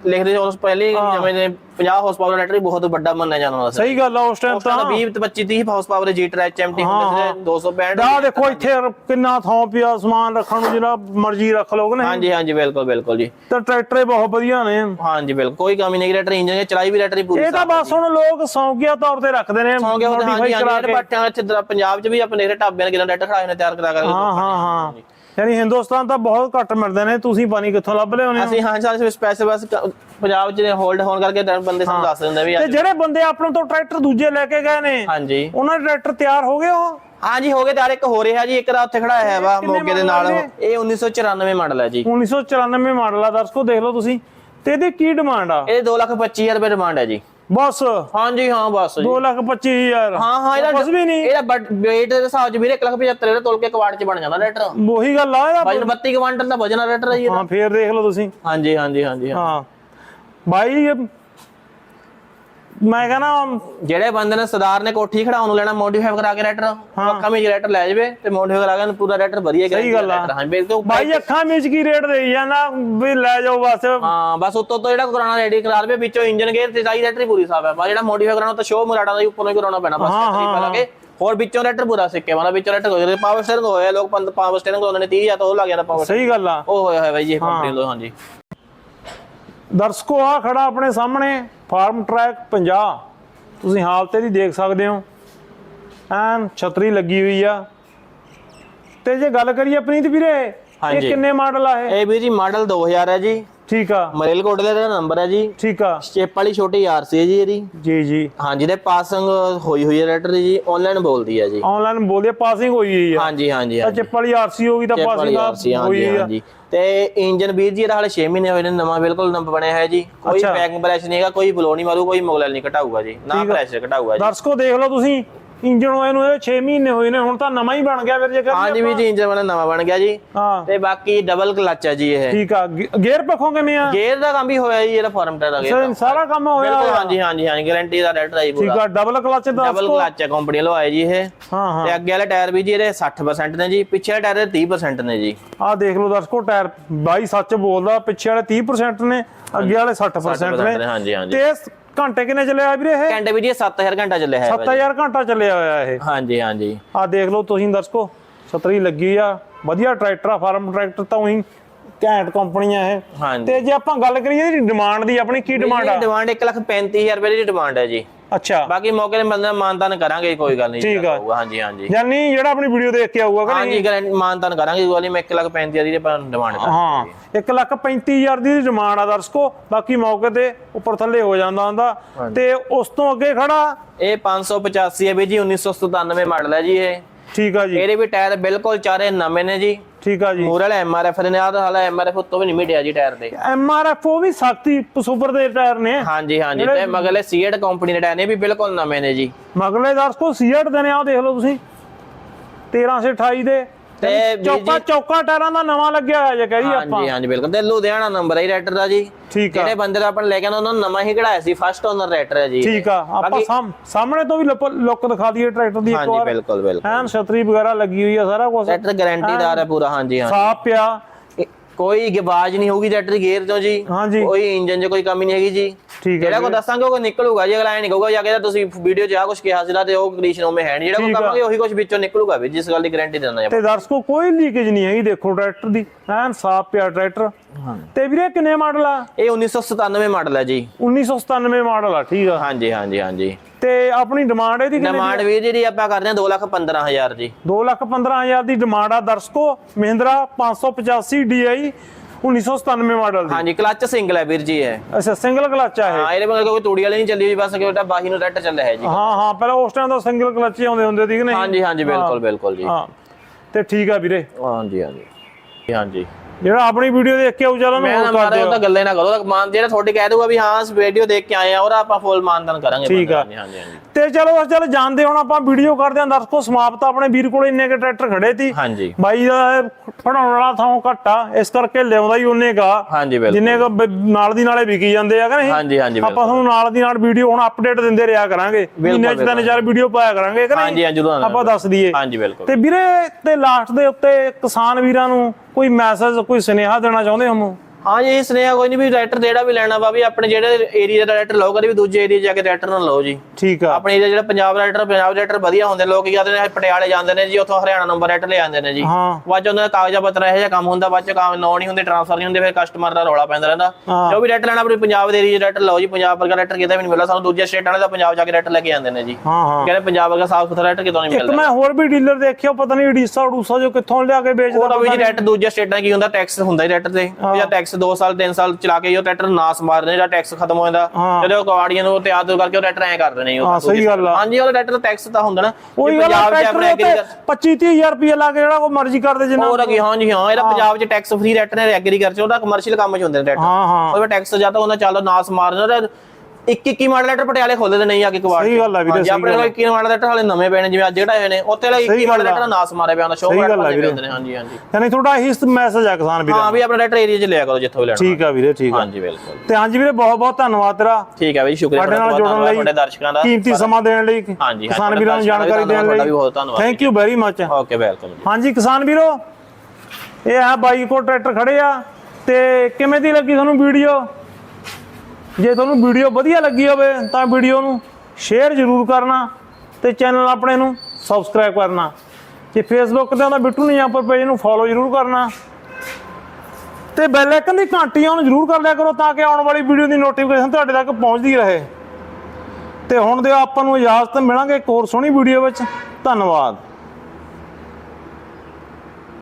ਲਿਖਦੇ ਸੀ ਉਸ ਪਹਿਲੇ ਜਿਵੇਂ ਦੇ 50 ਹਾਰਸ ਪਾਵਰ ਟਰੈਕਟਰ ਬਹੁਤ ਵੱਡਾ ਮੰਨਿਆ ਜਾਂਦਾ ਹੁੰਦਾ ਸੀ। ਸਹੀ ਗੱਲ ਆ ਉਸ ਟਾਈਮ ਤਾਂ 20 ਤੇ 25 30 ਹਾਰਸ ਪਾਵਰ ਦੇ ਜੀਟਰ ਐਚਐਮਟੀ ਹੁੰਦੇ ਸੀ 265 ਆ ਦੇਖੋ ਇੱਥੇ ਕਿੰਨਾ ਥਾਂ ਪਿਆ ਸਮਾਨ ਰੱਖਣ ਨੂੰ ਜਿਹੜਾ ਮਰਜ਼ੀ ਰੱਖ ਕਿ ਨਹੀਂ? ਹਾਂਜੀ ਹਾਂਜੀ ਬਿਲਕੁਲ ਬਿਲਕੁਲ ਜੀ। ਤੇ ਟਰੈਕਟਰ ਬਹੁਤ ਵਧੀਆ ਨੇ। ਹਾਂਜੀ ਬਿਲਕੁਲ ਕੋਈ ਕਮੀ ਨਹੀਂ ਟਰੈਕਟਰ ਇੰਜਨ ਚਲਾਈ ਵੀ ਟਰੈਕਟਰ ਪੂਰੀ ਇਹ ਤਾਂ ਬਸ ਹੁਣ ਲੋਕ ਸੌਂਕਿਆ ਤੌਰ ਤੇ ਰੱਖਦੇ ਨੇ ਸੌਂ ਗਿਆ ਉਹਦੇ ਹਾਂਜੀ ਕਰਾ ਹਾਂਜੀ। ਪੱਟਾਂ ਇੱਥੇ ਪੰਜਾਬ 'ਚ ਵੀ ਆਪਣੇ ਢਾਬਿਆਂ ਦੇ ਕਿਨਾਂ ਟਰੈਕਟਰ ਖੜਾਏ ਨੇ ਤਿਆਰ ਕਰਾ ਕਰਕੇ ਹਾਂ ਹਾਂ ਹਾਂ। ਯਾਨੀ ਹਿੰਦੁਸਤਾਨ ਤਾਂ ਬਹੁਤ ਘੱਟ ਮਿਲਦੇ ਨੇ ਤੁਸੀਂ ਪਾਣੀ ਕਿੱਥੋਂ ਲੱਭ ਲਿਆਉਨੇ ਹੋ? ਅਸੀਂ ਹਾਂ ਸਾਰੇ ਸਪੈਸ਼ਲ ਬਸ ਕ- ਪੰਜਾਬ 'ਚ ਹੋਲਡ ਹੋਣ ਕਰਕੇ ਦਰ- ਬੰਦੇ ਸਾਨੂੰ ਦੱਸ ਦਿੰਦੇ ਵੀ ਤੇ ਅੱਜ- ਜਿਹੜੇ ਬੰਦੇ ਆਪਣੇ ਤੋਂ ਟਰੈਕਟਰ ਦੂਜੇ ਲੈ ਕੇ ਗਏ ਨੇ ਹਾਂਜੀ। ਉਹਨਾਂ ਦੇ ਟਰੈਕਟਰ ਤਿਆਰ ਹੋ ਗਏ ਉਹ? ਹਾਂਜੀ ਹੋ ਗਏ ਤਿਆਰ ਇੱਕ ਹੋ ਰਿਹਾ ਜੀ ਇੱਕ ਦਾ ਉੱਥੇ ਖੜਾ ਹੈ ਵਾ ਕਿੰਨੇ ਮੋਗੇ ਦੇ ਨਾਲ। ਆ ਇਹ 1994 ਮਾਡਲ ਹੈ ਜੀ। 1994 ਮਾਡਲ ਆ ਦਰਸ਼ਕੋ ਦੇਖ ਲਓ ਤੁਸੀਂ। ਤੇ ਇਹਦੀ ਕੀ ਡਿਮਾਂਡ ਆ? ਇਹ 225000 ਰੁਪਏ ਡਿਮਾਂਡ ਹੈ ਜੀ। ਬਸ। ਹਾਂਜੀ ਹਾਂ ਬਸ ਜੀ। 225000 ਹਾਂ ਹਾਂ ਇਹਦਾ ਕੁਝ ਵੀ ਨਹੀਂ। ਇਹਦਾ weight ਦੇ ਹਿਸਾਬ ਚ ਵੀਰੇ 175 ਇਹਦਾ ਤੋਲ ਕੇ ਕਵਾੜ ਚ ਬਣ ਜਾਂਦਾ ਰੈਟਰ। ਉਹੀ ਗੱਲ ਆ ਇਹਦਾ ਵਜਨ 32 ਕੁਆਂਟਲ ਦਾ ਵਜਨ ਆ ਰੈਟਰ ਹੈ ਜੀ। ਹਾਂ ਫੇਰ ਦੇਖ ਲਓ ਤੁਸੀਂ। ਹਾਂਜੀ ਹਾਂਜੀ ਹਾਂਜੀ ਹਾਂ। ਬਾਈ ਮੈਂ ਕਹਿੰਦਾ ਜਿਹੜੇ ਬੰਦੇ ਨੇ ਸਰਦਾਰ ਨੇ ਕੋਠੀ ਖੜਾਉਣ ਨੂੰ ਲੈਣਾ ਮੋਡੀਫਾਈ ਕਰਾ ਕੇ ਰੈਟਰ ਅੱਖਾਂ ਵਿੱਚ ਰੈਟਰ ਲੈ ਜਾਵੇ ਤੇ ਮੋਡੀਫਾਈ ਕਰਾ ਕੇ ਉਹਨੂੰ ਪੂਰਾ ਰੈਟਰ ਵਧੀਆ ਗੱਲ ਆ। ਹਾਂ ਬਿਲਕੁਲ ਬਾਈ ਅੱਖਾਂ ਵਿੱਚ ਕੀ ਰੇਟ ਦੇਈ ਜਾਂਦਾ ਵੀ ਲੈ ਜਾਓ ਬਸ। ਹਾਂ ਬਸ ਉੱਤੋਂ ਤੋਂ ਜਿਹੜਾ ਕਰਾਉਣਾ ਰੈਡੀ ਕਰਾ ਲਵੇ ਵਿੱਚੋਂ ਇੰਜਨ ਗੇਅਰ ਤੇ ਸਾਰੀ ਰੈਟਰ ਹੀ ਪੂਰੀ ਸਾਫ਼ ਹੈ। ਬਸ ਜਿਹੜਾ ਮੋਡੀਫਾਈ ਕਰਾਉਣਾ ਤਾਂ ਸ਼ੋ ਮੁਰਾਡਾ ਦਾ ਹੀ ਉੱਪਰੋਂ ਹੀ ਕਰਾਉਣਾ ਪੈਣਾ ਬਸ ਹਾਂ, ਰੈਟਰ ਹੀ ਹਾਂ, ਪਾ ਕੇ। ਹੋਰ ਵਿੱਚੋਂ ਰੈਟਰ ਪੂਰਾ ਸਿੱਕੇ ਵਾਲਾ ਵਿੱਚੋਂ ਰੈਟਰ ਹੋਇਆ ਪਾਵਰ ਸਟੀਅਰਿੰਗ ਹੋਇਆ ਲੋਕ ਪੰਦ ਪਾਵਰ ਸਟੀਅਰਿੰਗ ਲਾਉਂਦੇ ਨੇ 30000 ਤੋਂ ਉਹ ਲੱਗ ਜਾਂਦਾ ਪਾਵਰ ਸਹੀ ਗੱਲ ਆ। ਉਹ ਹੋਇਆ ਹੋਇਆ ਬਾਈ ਜੀ ਇਹ ਕੰਪਨੀ ਲੋ ਹਾਂਜੀ। ਦਰਸ਼ਕੋ ਆ ਖੜਾ ਆਪਣੇ ਸਾਹਮਣੇ ਫਾਰਮ ਟਰੈਕ 50 ਤੁਸੀਂ ਹਾਲਤ ਇਹਦੀ ਦੇਖ ਸਕਦੇ ਹੋ। ਐਨ ਛਤਰੀ ਲੱਗੀ ਹੋਈ ਆ। ਤੇ ਜੇ ਗੱਲ ਕਰੀਏ ਪ੍ਰੀਤ ਵੀਰੇ ਇਹ ਹਾਂਜੀ। ਕਿੰਨੇ ਮਾਡਲ ਆ ਇਹ? ਇਹ ਵੀ ਜੀ ਮਾਡਲ 2000 ਹੈ ਜੀ। ਠੀਕ ਆ। ਮਰੇਲਕੋਟ ਦਾ ਨੰਬਰ ਹੈ ਜੀ ਠੀਕ ਆ। ਸਟੈਪ ਵਾਲੀ ਛੋਟੀ ਆਰਸੀ ਹੈ ਜੀ ਇਹਦੀ। ਜੀ ਜੀ। ਹਾਂਜੀ ਤੇ ਪਾਸਿੰਗ ਹੋਈ ਹੋਈ ਹੈ ਰੈਟਰ ਜੀ ਆਨਲਾਈਨ ਬੋਲਦੀ ਹੈ ਜੀ। ਆਨਲਾਈਨ ਬੋਲਦੇ ਪਾਸਿੰਗ ਹੋਈ ਹੋਈ ਆ ਹਾਂਜੀ ਹਾਂਜੀ ਤਾਂ ਚਿੱਪ ਵਾਲੀ ਆਰਸੀ ਹੋ ਗਈ ਤਾਂ ਪਾਸਿੰਗ ਹੋਈ ਹਾਂਜੀ। ਤੇ ਇੰਜਨ ਵੀਰ ਜੀ ਇਹਦਾ ਹਾਲੇ 6 ਮਹੀਨੇ ਹੋਏ ਨੇ ਨਵਾਂ ਬਿਲਕੁਲ ਨੰਬਰ ਬਣਿਆ ਹੈ ਜੀ। ਕੋਈ ਅੱਛਾ। ਬੈਕਿੰਗ ਪ੍ਰੈਸ ਨਹੀਂ ਹੈਗਾ ਕੋਈ ਬਲੋ ਨਹੀਂ ਮਾਰੂ ਕੋਈ ਮੁਗਲ ਨਹੀਂ ਘਟਾਊਗਾ ਜੀ। ਨਾ। ਪ੍ਰੈਸ਼ਰ ਘਟਾਊਗਾ ਜੀ। ਦਰਸ਼ਕੋ ਦੇਖ ਲਓ ਤੁਸੀਂ। ਇੰਜਨ ਹੋਏ ਨੂੰ ਇਹ 6 ਮਹੀਨੇ ਹੋਏ ਨੇ ਹੁਣ ਤਾਂ ਨਵਾਂ ਹੀ ਬਣ ਗਿਆ ਫਿਰ ਜੇ ਕਰੀਏ ਹਾਂਜੀ ਵੀਰ ਜੀ ਇੰਜਨ ਵਾਲਾ ਨਵਾਂ ਬਣ ਗਿਆ ਜੀ। ਹਾਂ। ਤੇ ਬਾਕੀ ਡਬਲ ਕਲਚ ਹੈ ਜੀ ਇਹ। ਠੀਕ ਆ ਗੇਅਰ ਪੱਖੋਂ ਕਿਵੇਂ ਆ? ਗੇਅਰ ਦਾ ਕੰਮ ਵੀ ਹੋਇਆ ਜੀ ਇਹਦਾ ਫਾਰਮ ਟਾਇਰ ਦਾ ਗੇਅਰ ਸਾਰਾ ਕੰਮ ਹੋਇਆ। ਹਾਂਜੀ ਹਾਂਜੀ ਹਾਂਜੀ ਗਾਰੰਟੀ ਦਾ ਰੈਟਰ ਹੈ ਜੀ ਠੀਕ ਪੂਰਾ। ਆ ਡਬਲ ਕਲਚ ਡਬਲ ਦਰਸ਼ਕੋ ਕਲਚ ਹੈ ਕੰਪਨੀ ਵੱਲੋਂ ਆਇਆ ਜੀ ਇਹ। ਹਾਂ ਹਾਂ। ਤੇ ਅੱਗੇ ਵਾਲੇ ਟਾਇਰ ਵੀ ਜੀ ਇਹਦੇ 60% ਨੇ ਜੀ ਪਿੱਛੇ ਵਾਲੇ ਟਾਇਰ ਦੇ 30% ਨੇ ਜੀ। ਆ ਦੇਖ ਲਓ ਦਰਸ਼ਕੋ ਟਾਇਰ ਬਾਈ ਸੱਚ ਬੋਲਦਾ ਪਿੱਛੇ ਵਾਲੇ 30% ਨੇ ਅੱਗੇ ਵਾਲੇ 60% ਨੇ। ਹਾਂਜੀ ਹਾਂਜੀ। ਤੇ ਘੰਟੇ ਕਿੰਨੇ ਚੱਲਿਆ ਵੀਰੇ ਇਹ? ਘੰਟੇ ਵੀ ਜੀ ਇਹ 7000 ਘੰਟਾ ਚੱਲਿਆ ਹੈ 7000 ਘੰਟਾ ਚੱਲਿਆ ਹੋਇਆ ਇਹ। ਹਾਂਜੀ ਹਾਂਜੀ। ਆ ਦੇਖ ਲਓ ਤੁਸੀਂ ਦਰਸ਼ਕੋ ਛਤਰੀ ਲੱਗੀ ਆ। ਵਧੀਆ ਟਰੈਕਟਰ ਆ ਫਾਰਮ ਟਰੈਕਟਰ ਤਾਂ ਉਹੀ ਘੈਂਟ ਕੰਪਨੀ ਆ ਇਹ ਤੇ ਜੇ ਆਪਾਂ ਗੱਲ ਕਰੀਏ ਇਹਦੀ ਡਿਮਾਂਡ ਦੀ ਆਪਣੀ ਕੀ ਡਿਮਾਂਡ ਆ? ਡਿਮਾਂਡ 135000 ਰੁਪਏ ਦੀ ਡਿਮਾਂਡ ਹੈ ਜੀ। ਅੱਛਾ। ਬਾਕੀ ਮੌਕੇ ਦੇ ਬੰਦੇ ਮਾਨਤਾਨ ਕਰਾਂਗੇ ਕੋਈ ਗੱਲ ਨਹੀਂ ਠੀਕ ਆ। ਹਾਂਜੀ ਹਾਂਜੀ। ਯਾਨੀ ਜਿਹੜਾ ਆਪਣੀ ਵੀਡੀਓ ਦੇਖ ਕੇ ਆਊਗਾ ਕਿ ਹਾਂਜੀ ਗਾਰੰਟੀ ਮਾਨਤਾਨ ਕਰਾਂਗੇ ਕੋਈ ਗੱਲ ਮੈਂ 135000 ਦੀ ਡਿਮਾਂਡ ਕਰਾਂ ਹਾਂ 1 ਲੱਖ 35000 ਦੀ ਡਿਮਾਂਡ ਆ ਦਰਸ਼ਕੋ ਬਾਕੀ ਮੌਕੇ ਤੇ ਉੱਪਰ ਥੱਲੇ ਹੋ ਜਾਂਦਾ ਹੁੰਦਾ। ਤੇ ਉਸ ਤੋਂ ਅੱਗੇ ਖੜਾ? ਇਹ 585 ਹੈ ਵੀ ਜੀ 1997 ਮਾਡਲ ਹੈ ਜੀ ਇਹ। ਠੀਕ ਆ ਜੀ। ਇਹਦੇ ਵੀ ਟਾਇਰ ਬਿਲਕੁਲ ਚਾਰੇ ਨਵੇਂ ਨੇ ਜੀ। ਠੀਕ ਆ ਜੀ। ਮੂਰ ਵਾਲਾ ਐਮਆਰਐਫ ਦੇ ਨਾਲ ਹਾਲਾ ਐਮਆਰਐਫ ਉੱਤੋਂ ਵੀ ਨਹੀਂ ਮਿਟਿਆ ਜੀ ਟਾਇਰ ਦੇ। ਐਮ ਆਰ ਐਫ ਉਹ ਵੀ ਸ਼ਕਤੀ ਸੁਪਰ ਦੇ ਟਾਇਰ ਨੇ। ਹਾਂਜੀ ਹਾਂਜੀ। ਤੇ ਮਗਲੇ ਸੀਏਟ ਕੰਪਨੀ ਦੇ ਟਾਇਰ ਨੇ ਵੀ ਬਿਲਕੁਲ ਨਵੇਂ ਨੇ ਜੀ। ਮਗਲੇ ਦਰਸ਼ਕੋ ਸੀਐਟ ਦੇ ਨੇ ਆ ਦੇਖ ਲਓ ਤੁਸੀਂ। 1328 ਦੇ। ਤੇ ਚੌਕਾ ਚੌਕਾ ਟਾਇਰਾਂ ਦਾ ਨਵਾਂ ਲੱਗਿਆ ਹੋਇਆ ਜੇ ਕਹੀ ਆਪਾਂ। ਹਾਂਜੀ ਹਾਂਜੀ ਬਿਲਕੁਲ। ਤੇ ਲੁਧਿਆਣਾ ਨੰਬਰ ਹੈ ਰੈਟਰ ਦਾ ਜੀ। ਠੀਕ ਆ। ਜਿਹੜੇ ਬੰਦੇ ਦਾ ਆਪਾਂ ਲੈ ਕੇ ਆਉਣਾ ਉਹਨਾਂ ਨੂੰ ਨਵਾਂ ਹੀ ਕਢਾਇਆ ਸੀ ਫਸਟ ਓਨਰ ਰੈਟਰ ਹੈ ਜੀ। ਠੀਕ ਆ ਆਪਾਂ ਸਾਹਮ- ਸਾਹਮਣੇ ਤੋਂ ਵੀ ਲੁੱਕ ਦਿਖਾ ਦਈਏ ਟਰੈਕਟਰ ਦੀ ਇੱਕ ਹਾਂਜੀ ਵਾਰ। ਬਿਲਕੁਲ ਬਿਲਕੁਲ। ਐਨ ਛਤਰੀ ਵਗੈਰਾ ਲੱਗੀ ਹੋਈ ਆ ਸਾਰਾ ਕੁਝ ਰੈਟਰ ਗਾਰੰਟੀਦਾਰ ਹੈ ਪੂਰਾ ਹਾਂਜੀ ਹਾਂ ਸਾਫ਼ ਪਿਆ। ਕੋਈ ਗਿਵਾਜ ਨਹੀਂ ਹੋਊਗੀ ਰੈਟਰ ਗੇਅਰ ਤੋਂ ਜੀ। ਹਾਂਜੀ। ਕੋਈ ਇੰਜਨ 'ਚ ਕੋਈ ਕਮੀ ਨਹੀਂ ਹੈਗੀ ਜੀ। ਠੀਕ ਹੈ ਜਿਹੜਾ ਕੋ ਦੱਸਾਂਗੇ ਉਹ ਨਿਕਲੂਗਾ ਜੀ ਅਗਲਾ ਐ ਨਹੀਂ ਕਹੂਗਾ ਜਾ ਕੇ ਤਾਂ ਤੁਸੀਂ ਵੀਡੀਓ 'ਚ ਆ ਕੁਝ ਕਿਹਾ ਸੀਗਾ ਤੇ ਉਹ ਕੰਡੀਸ਼ਨ ਉਵੇਂ ਹੈ ਨਹੀਂ। ਜਿਹੜਾ ਕੋ ਆ। ਕਰਾਂਗੇ ਉਹੀ ਕੁਝ ਵਿੱਚੋਂ ਨਿਕਲੂਗਾ ਵੀ ਜਿਸ ਗੱਲ ਦੀ ਗਾਰੰਟੀ ਦਿੰਦਾ ਜੀ ਤੇ ਦਰਸ਼ਕੋ ਕੋਈ ਲੀਕੇਜ ਨਹੀਂ ਹੈਗੀ ਦੇਖੋ ਟਰੈਕਟਰ ਦੀ। ਐਨ ਸਾਫ਼ ਪਿਆ ਟਰੈਕਟਰ। ਤੇ ਵੀਰੇ ਕਿੰਨੇ ਮਾਡਲ ਆ? ਇਹ 1997 ਮਾਡਲ ਹੈ ਜੀ। 1997 ਮਾਡਲ ਆ ਠੀਕ ਆ। ਹਾਂਜੀ ਹਾਂਜੀ ਹਾਂਜੀ। ਤੇ ਆਪਣੀ ਡਿਮਾਂਡ ਇਹਦੀ ਕਿੰਨੀ ਡਿਮਾਂਡ ਵੀ ਜਿਹੜੀ ਆਪਾਂ ਕਰਦੇ ਹਾਂ 2 ਲੱਖ 15000 ਜੀ। 2 ਲੱਖ 15000 ਦੀ ਡਿਮਾਂਡ ਆ ਦਰਸ਼ਕੋ ਮਹਿੰਦਰਾ 585 DI 1997 ਮਾਡਲ ਦੀ। ਹਾਂਜੀ ਕਲੱਚ ਸਿੰਗਲ ਹੈ ਵੀਰ ਜੀ ਇਹ। ਅੱਛਾ ਸਿੰਗਲ ਕਲਚ ਆ ਇਹ? ਹਾਂ ਇਹਦੇ ਮਗਰ ਕੋਈ ਤੂੜੀ ਵਾਲੀ ਨਹੀਂ ਚੱਲੀ ਜੀ ਬਸ ਕਿ ਬਾਹੀ ਨੂੰ ਰੈਟ ਚੱਲਿਆ ਹੈ ਜੀ। ਹਾਂ ਹਾਂ ਪਹਿਲਾਂ ਉਸ ਟਾਈਮ ਤਾਂ ਸਿੰਗਲ ਕਲਚ ਹੀ ਆਉਂਦੇ ਹੁੰਦੇ ਸੀ ਕਿ ਨਹੀਂ? ਹਾਂਜੀ ਹਾਂਜੀ ਬਿਲਕੁਲ ਬਿਲਕੁਲ ਜੀ। ਹਾਂ। ਤੇ ਠੀਕ ਆ ਵੀਰੇ। ਹਾਂਜੀ ਹਾਂਜੀ। ਹਾਂਜੀ। ਜਿਹੜਾ ਆਪਣੀ ਵੀਡੀਓ ਦੇਖ ਕੇ ਆਉ ਚਲੋ ਮੈਂ ਨਾ ਕਰ ਦਿਓ ਤਾਂ ਗੱਲੇ ਨਾ ਕਰੋ। ਮਾਨ ਜਿਹੜਾ ਤੁਹਾਡੇ ਕਹਿ ਦੂਗਾ ਵੀ ਹਾਂ ਵੀਡੀਓ ਦੇਖ ਕੇ ਆਏ ਆ ਔਰ ਆਪਾਂ ਫੁੱਲ ਮਾਨਦਾਨ ਕਰਾਂਗੇ ਠੀਕ ਆ। ਤੇ ਚਲੋ ਚਲ ਜਾਣਦੇ ਹੁਣ ਆਪਾਂ ਵੀਡੀਓ ਕਰਦੇ ਆਂ ਦਰਸ਼ਕੋ ਸਮਾਪਤ ਆਪਣੇ ਵੀਰ ਕੋਲ ਇੰਨੇ ਕੇ ਟਰੈਕਟਰ ਖੜੇ ਸੀ। ਹਾਂਜੀ। ਬਾਈ ਦਾ ਫੜਾਉਣ ਵਾਲਾ ਥਾਂ ਘੱਟ ਇਸ ਕਰਕੇ ਲਿਆਉਂਦਾ ਹੀ ਉਹਨੇ ਗਾ। ਹਾਂਜੀ ਬਿਲਕੁਲ। ਜਿੰਨੇ ਕੁ ਨਾਲ ਦੀ ਨਾਲੇ ਵਿਕੀ ਜਾਂਦੇ ਆ ਕਿ ਨਹੀਂ? ਹਾਂਜੀ ਹਾਂਜੀ ਆਪਾਂ ਤੁਹਾਨੂੰ ਨਾਲ ਦੀ ਨਾਲ ਵੀਡੀਓ ਹੁਣ ਅਪਡੇਟ ਦਿੰਦੇ ਰਿਹਾ ਕਰਾਂਗੇ। ਮਹੀਨੇ ਚ ਤਿੰਨ ਚਾਰ ਵੀਡੀਓ ਪਾਇਆ ਕਰਾਂਗੇ ਕਿ ਹਾਂਜੀ ਨਹੀਂ ਹਾਂਜੀ ਆਪਾਂ ਦੱਸ ਦਈਏ। ਹਾਂਜੀ ਬਿਲਕੁਲ। ਤੇ ਵੀਰੇ ਤੇ ਲਾਸਟ ਦੇ ਉੱਤੇ ਕਿਸਾਨ ਵੀਰਾਂ ਨੂੰ ਕੋਈ ਮੈਸੇਜ ਕੋਈ ਸੁਨੇਹਾ ਦੇਣਾ ਚਾਹੁੰਦੇ ਹੋ ਹਾਂ ਜੀ ਸੁਨੇਹਾ ਕੋਈ ਨਹੀਂ ਵੀ ਰਾਈਟਰ ਜਿਹੜਾ ਵੀ ਲੈਣਾ ਵਾ ਵੀ ਆਪਣੇ ਜਿਹੜੇ ਏਰੀਆ ਦਾ ਰਾਈਟਰ ਲਓ ਕਦੇ ਵੀ ਦੂਜੇ ਏਰੀਆ ਜਾ ਕੇ ਰਾਈਟਰ ਨਾ ਲਓ ਜੀ। ਠੀਕ ਆ। ਆਪਣੇ ਏਰੀਆ ਜਿਹੜਾ ਪੰਜਾਬ ਰਾਈਟਰ ਪੰਜਾਬ ਰਾਈਟਰ ਵਧੀਆ ਹੁੰਦੇ ਲੋਕ ਕਰਦੇ ਨੇ ਪਟਿਆਲੇ ਜਾਂਦੇ ਨੇ ਜੀ ਉੱਥੋਂ ਹਰਿਆਣਾ ਨੰਬਰ ਰਾਈਟਰ ਲੈ ਆਉਂਦੇ ਨੇ ਜੀ। ਬਾਅਦ ਚ ਉਹਨਾਂ ਦਾ ਕਾਗਜ਼ਾਂ ਪੱਤਰ ਇਹੋ ਜਿਹਾ ਕੰਮ ਹੁੰਦਾ ਬਾਅਦ ਚ ਕੰਮ ਨੋ ਨਹੀਂ ਹੁੰਦੇ ਟ੍ਰਾਂਸਫਰ ਨਹੀਂ ਹੁੰਦੇ ਫਿਰ ਕਸਟਮਰ ਦਾ ਰੌਲਾ ਪੈਂਦਾ ਰਹਿੰਦਾ। ਜੋ ਵੀ ਰਾਈਟਰ ਲੈਣਾ ਆਪਣੇ ਪੰਜਾਬ ਦੇ ਏਰੀਆ ਰਾਈਟਰ ਲਓ ਜੀ ਪੰਜਾਬ ਵਰਗਾ ਰਾਈਟਰ ਕਿਤੇ ਵੀ ਨਹੀਂ ਮਿਲਦਾ ਸਾਨੂੰ ਦੂਜੇ ਸਟੇਟਾਂ ਵਾਲੇ ਦਾ ਪੰਜਾਬ ਜਾ ਕੇ ਰਾਈਟਰ ਲੈ ਕੇ ਆਉਂਦੇ ਨੇ ਜੀ। ਕਹਿੰਦੇ ਪੰਜਾਬ ਵਰਗਾ ਸਾਫ਼ ਸੁਥਰਾ ਰਾਈਟਰ ਕਿਤੋਂ ਨਹੀਂ ਇੱਕ ਮਿਲਦਾ। ਮੈਂ ਹੋਰ ਵੀ ਡੀਲਰ ਦੇਖਿਆ ਪਤਾ ਨਹੀਂ ਡੀਸਾ ਡੂਸਾ ਜੋ ਕਿੱਥੋਂ ਲਿਆ ਕੇ ਵੇਚਦਾ ਉਹ ਵੀ ਜੀ ਰਾਈਟਰ ਦੂਜੇ ਸਟੇਟਾਂ ਕੀ ਹੁੰਦਾ ਟੈਕਸ ਹੁੰਦਾ ਹੀ ਰਾਈਟਰ ਤੇ ਜਾਂ ਟੈਕਸ 2 ਸਾਲ 3 ਸਾਲ ਚਲਾ ਕੇ ਉਹ ਟਰੈਕਟਰ ਨਾਸ ਮਾਰ ਰਹੇ ਜਾਂ ਟੈਕਸ ਖਤਮ ਹੋ ਜਾਂਦਾ। ਜਦੋਂ ਕਵਾੜੀਆਂ ਨੂੰ ਤਿਆਰ ਤੁਰ ਕਰਕੇ ਉਹ ਟਰੈਕਟਰ ਐ ਕਰ ਰਹੇ ਨੇ ਉਹ ਹਾਂ, ਸਹੀ ਗੱਲ ਆ। ਹਾਂਜੀ ਉਹਦਾ ਟਰੈਕਟਰ ਟੈਕਸ ਤਾਂ ਹੁੰਦਾ ਨਾ। ਉਹੀ ਜੇ ਆ, ਪੰਜਾਬ ਟਰੈਕਟਰ ਆਪਣੇ ਉੱਤੇ agriculture- 25 30000 ਰੁਪਏ ਲਾ ਕੇ ਜਿਹੜਾ ਉਹ ਮਰਜ਼ੀ ਕਰਦੇ ਜਿੰਨਾ ਹੋਰ ਅੱਗੇ ਹਾਂਜੀ ਹਾਂ ਇਹਦਾ ਪੰਜਾਬ 'ਚ ਟੈਕਸ ਫ੍ਰੀ ਟਰੈਕਟਰ ਨੇ ਐਗਰੀਕਲਚਰ ਉਹਦਾ ਕਮਰਸ਼ੀਅਲ ਕੰਮ 'ਚ ਹੁੰਦੇ ਨੇ ਟਰੈਕਟਰ ਹਾਂ ਹਾਂ। ਉਹਦਾ ਟੈਕਸ ਜ਼ਿਆਦਾ ਹੁੰਦਾ ਚੱਲਦਾ ਨਾਸ ਮਾਰਨਾ ਤੇ ਇੱਕ ਇੱਕ ਹੀ ਮਾਡਲ ਟਰੈਕਟਰ ਪਟਿਆਲੇ ਖੋਲੇ ਨਹੀਂ ਆ ਕੇ ਕਵਾੜ ਸਹੀ ਗੱਲ ਆ ਵੀਰੇ, ਸਹੀ ਆਪਣੇ ਕੋਲ 21 ਮਾਡਲ ਟਰੈਕਟਰ ਹਾਲੇ ਨਵੇਂ ਨੇ ਜਿਵੇਂ ਅੱਜ ਜਿਹੜਾ ਹੋਏ ਨੇ ਉੱਥੇ ਵਾਲਾ 21 ਮਾਡਲ ਟਰੈਕਟਰ ਨਾਸ ਮਾਰਿਆ ਪਿਆ ਹੁੰਦਾ ਸ਼ੋਅ ਆ ਵੀਰੇ। ਹੁੰਦੇ ਨੇ ਹਾਂਜੀ ਹਾਂਜੀ। ਯਾਨੀ ਤੁਹਾਡਾ ਇਹੀ ਮੈਸੇਜ ਆ ਕਿਸਾਨ ਵੀਰੇ ਹਾਂ ਵੀ ਆਪਣੇ ਟਰੈਕਟਰ ਏਰੀਆ 'ਚ ਲਿਆ ਕਰੋ ਜਿੱਥੋਂ ਵੀ ਲੈਣਾ ਠੀਕ ਆ ਵੀਰੇ ਠੀਕ ਆ। ਹਾਂਜੀ ਬਿਲਕੁਲ। ਤੇ ਹਾਂਜੀ ਵੀਰੇ ਬਹੁਤ ਬਹੁਤ ਧੰਨਵਾਦ ਤੇਰਾ। ਠੀਕ ਹੈ ਵੀ ਸ਼ੁਕਰੀਆ ਸਾਡੇ ਨਾਲ ਜੁੜਨ ਲਈ ਤੁਹਾਡੇ ਦਰਸ਼ਕਾਂ ਦਾ। ਕੀਮਤੀ ਸਮਾਂ ਦੇਣ ਲਈ ਹਾਂਜੀ, ਕਿਸਾਨ ਵੀਰਾਂ ਨੂੰ ਦਾ ਜਾਣਕਾਰੀ ਦੇਣ ਲਈ। Thank you very much okay welcome ਹਾਂਜੀ ਕਿਸਾਨ ਵੀਰੋ ਇਹ ਆ ਬਾਈ ਕੋਲ ਟਰੈਕਟਰ ਖੜੇ ਆ ਤੇ ਕਿਵੇਂ ਦੀ ਲੱਗੀ ਤੁਹਾਨੂੰ ਵੀਡੀਓ? ਜੇ ਤੁਹਾਨੂੰ ਵੀਡੀਓ ਵਧੀਆ ਲੱਗੀ ਹੋਵੇ ਤਾਂ ਵੀਡੀਓ ਨੂੰ ਸ਼ੇਅਰ ਜ਼ਰੂਰ ਕਰਨਾ ਤੇ ਚੈਨਲ ਆਪਣੇ ਨੂੰ ਸਬਸਕ੍ਰਾਈਬ ਕਰਨਾ। ਜੇ ਫੇਸਬੁੱਕ ਤੇ ਉਹਦਾ ਬਿੱਟੂ ਨਿਜਾਂਪੁਰ ਪੇਜ ਨੂੰ ਫੋਲੋ ਜ਼ਰੂਰ ਕਰਨਾ। ਤੇ ਬੈਲ ਆਈਕਨ ਦੀ ਘੰਟੀ ਆਨ ਜ਼ਰੂਰ ਕਰ ਲਿਆ ਕਰੋ ਤਾਂ ਕਿ ਆਉਣ ਵਾਲੀ ਵੀਡੀਓ ਦੀ ਨੋਟੀਫਿਕੇਸ਼ਨ ਤੁਹਾਡੇ ਤੱਕ ਪਹੁੰਚਦੀ ਰਹੇ। ਤੇ ਹੁਣ ਦਿਓ ਆਪਾਂ ਨੂੰ ਇਜਾਜ਼ਤ ਮਿਲਾਂਗੇ ਇੱਕ ਹੋਰ ਸੋਹਣੀ ਵੀਡੀਓ ਵਿੱਚ। ਧੰਨਵਾਦ।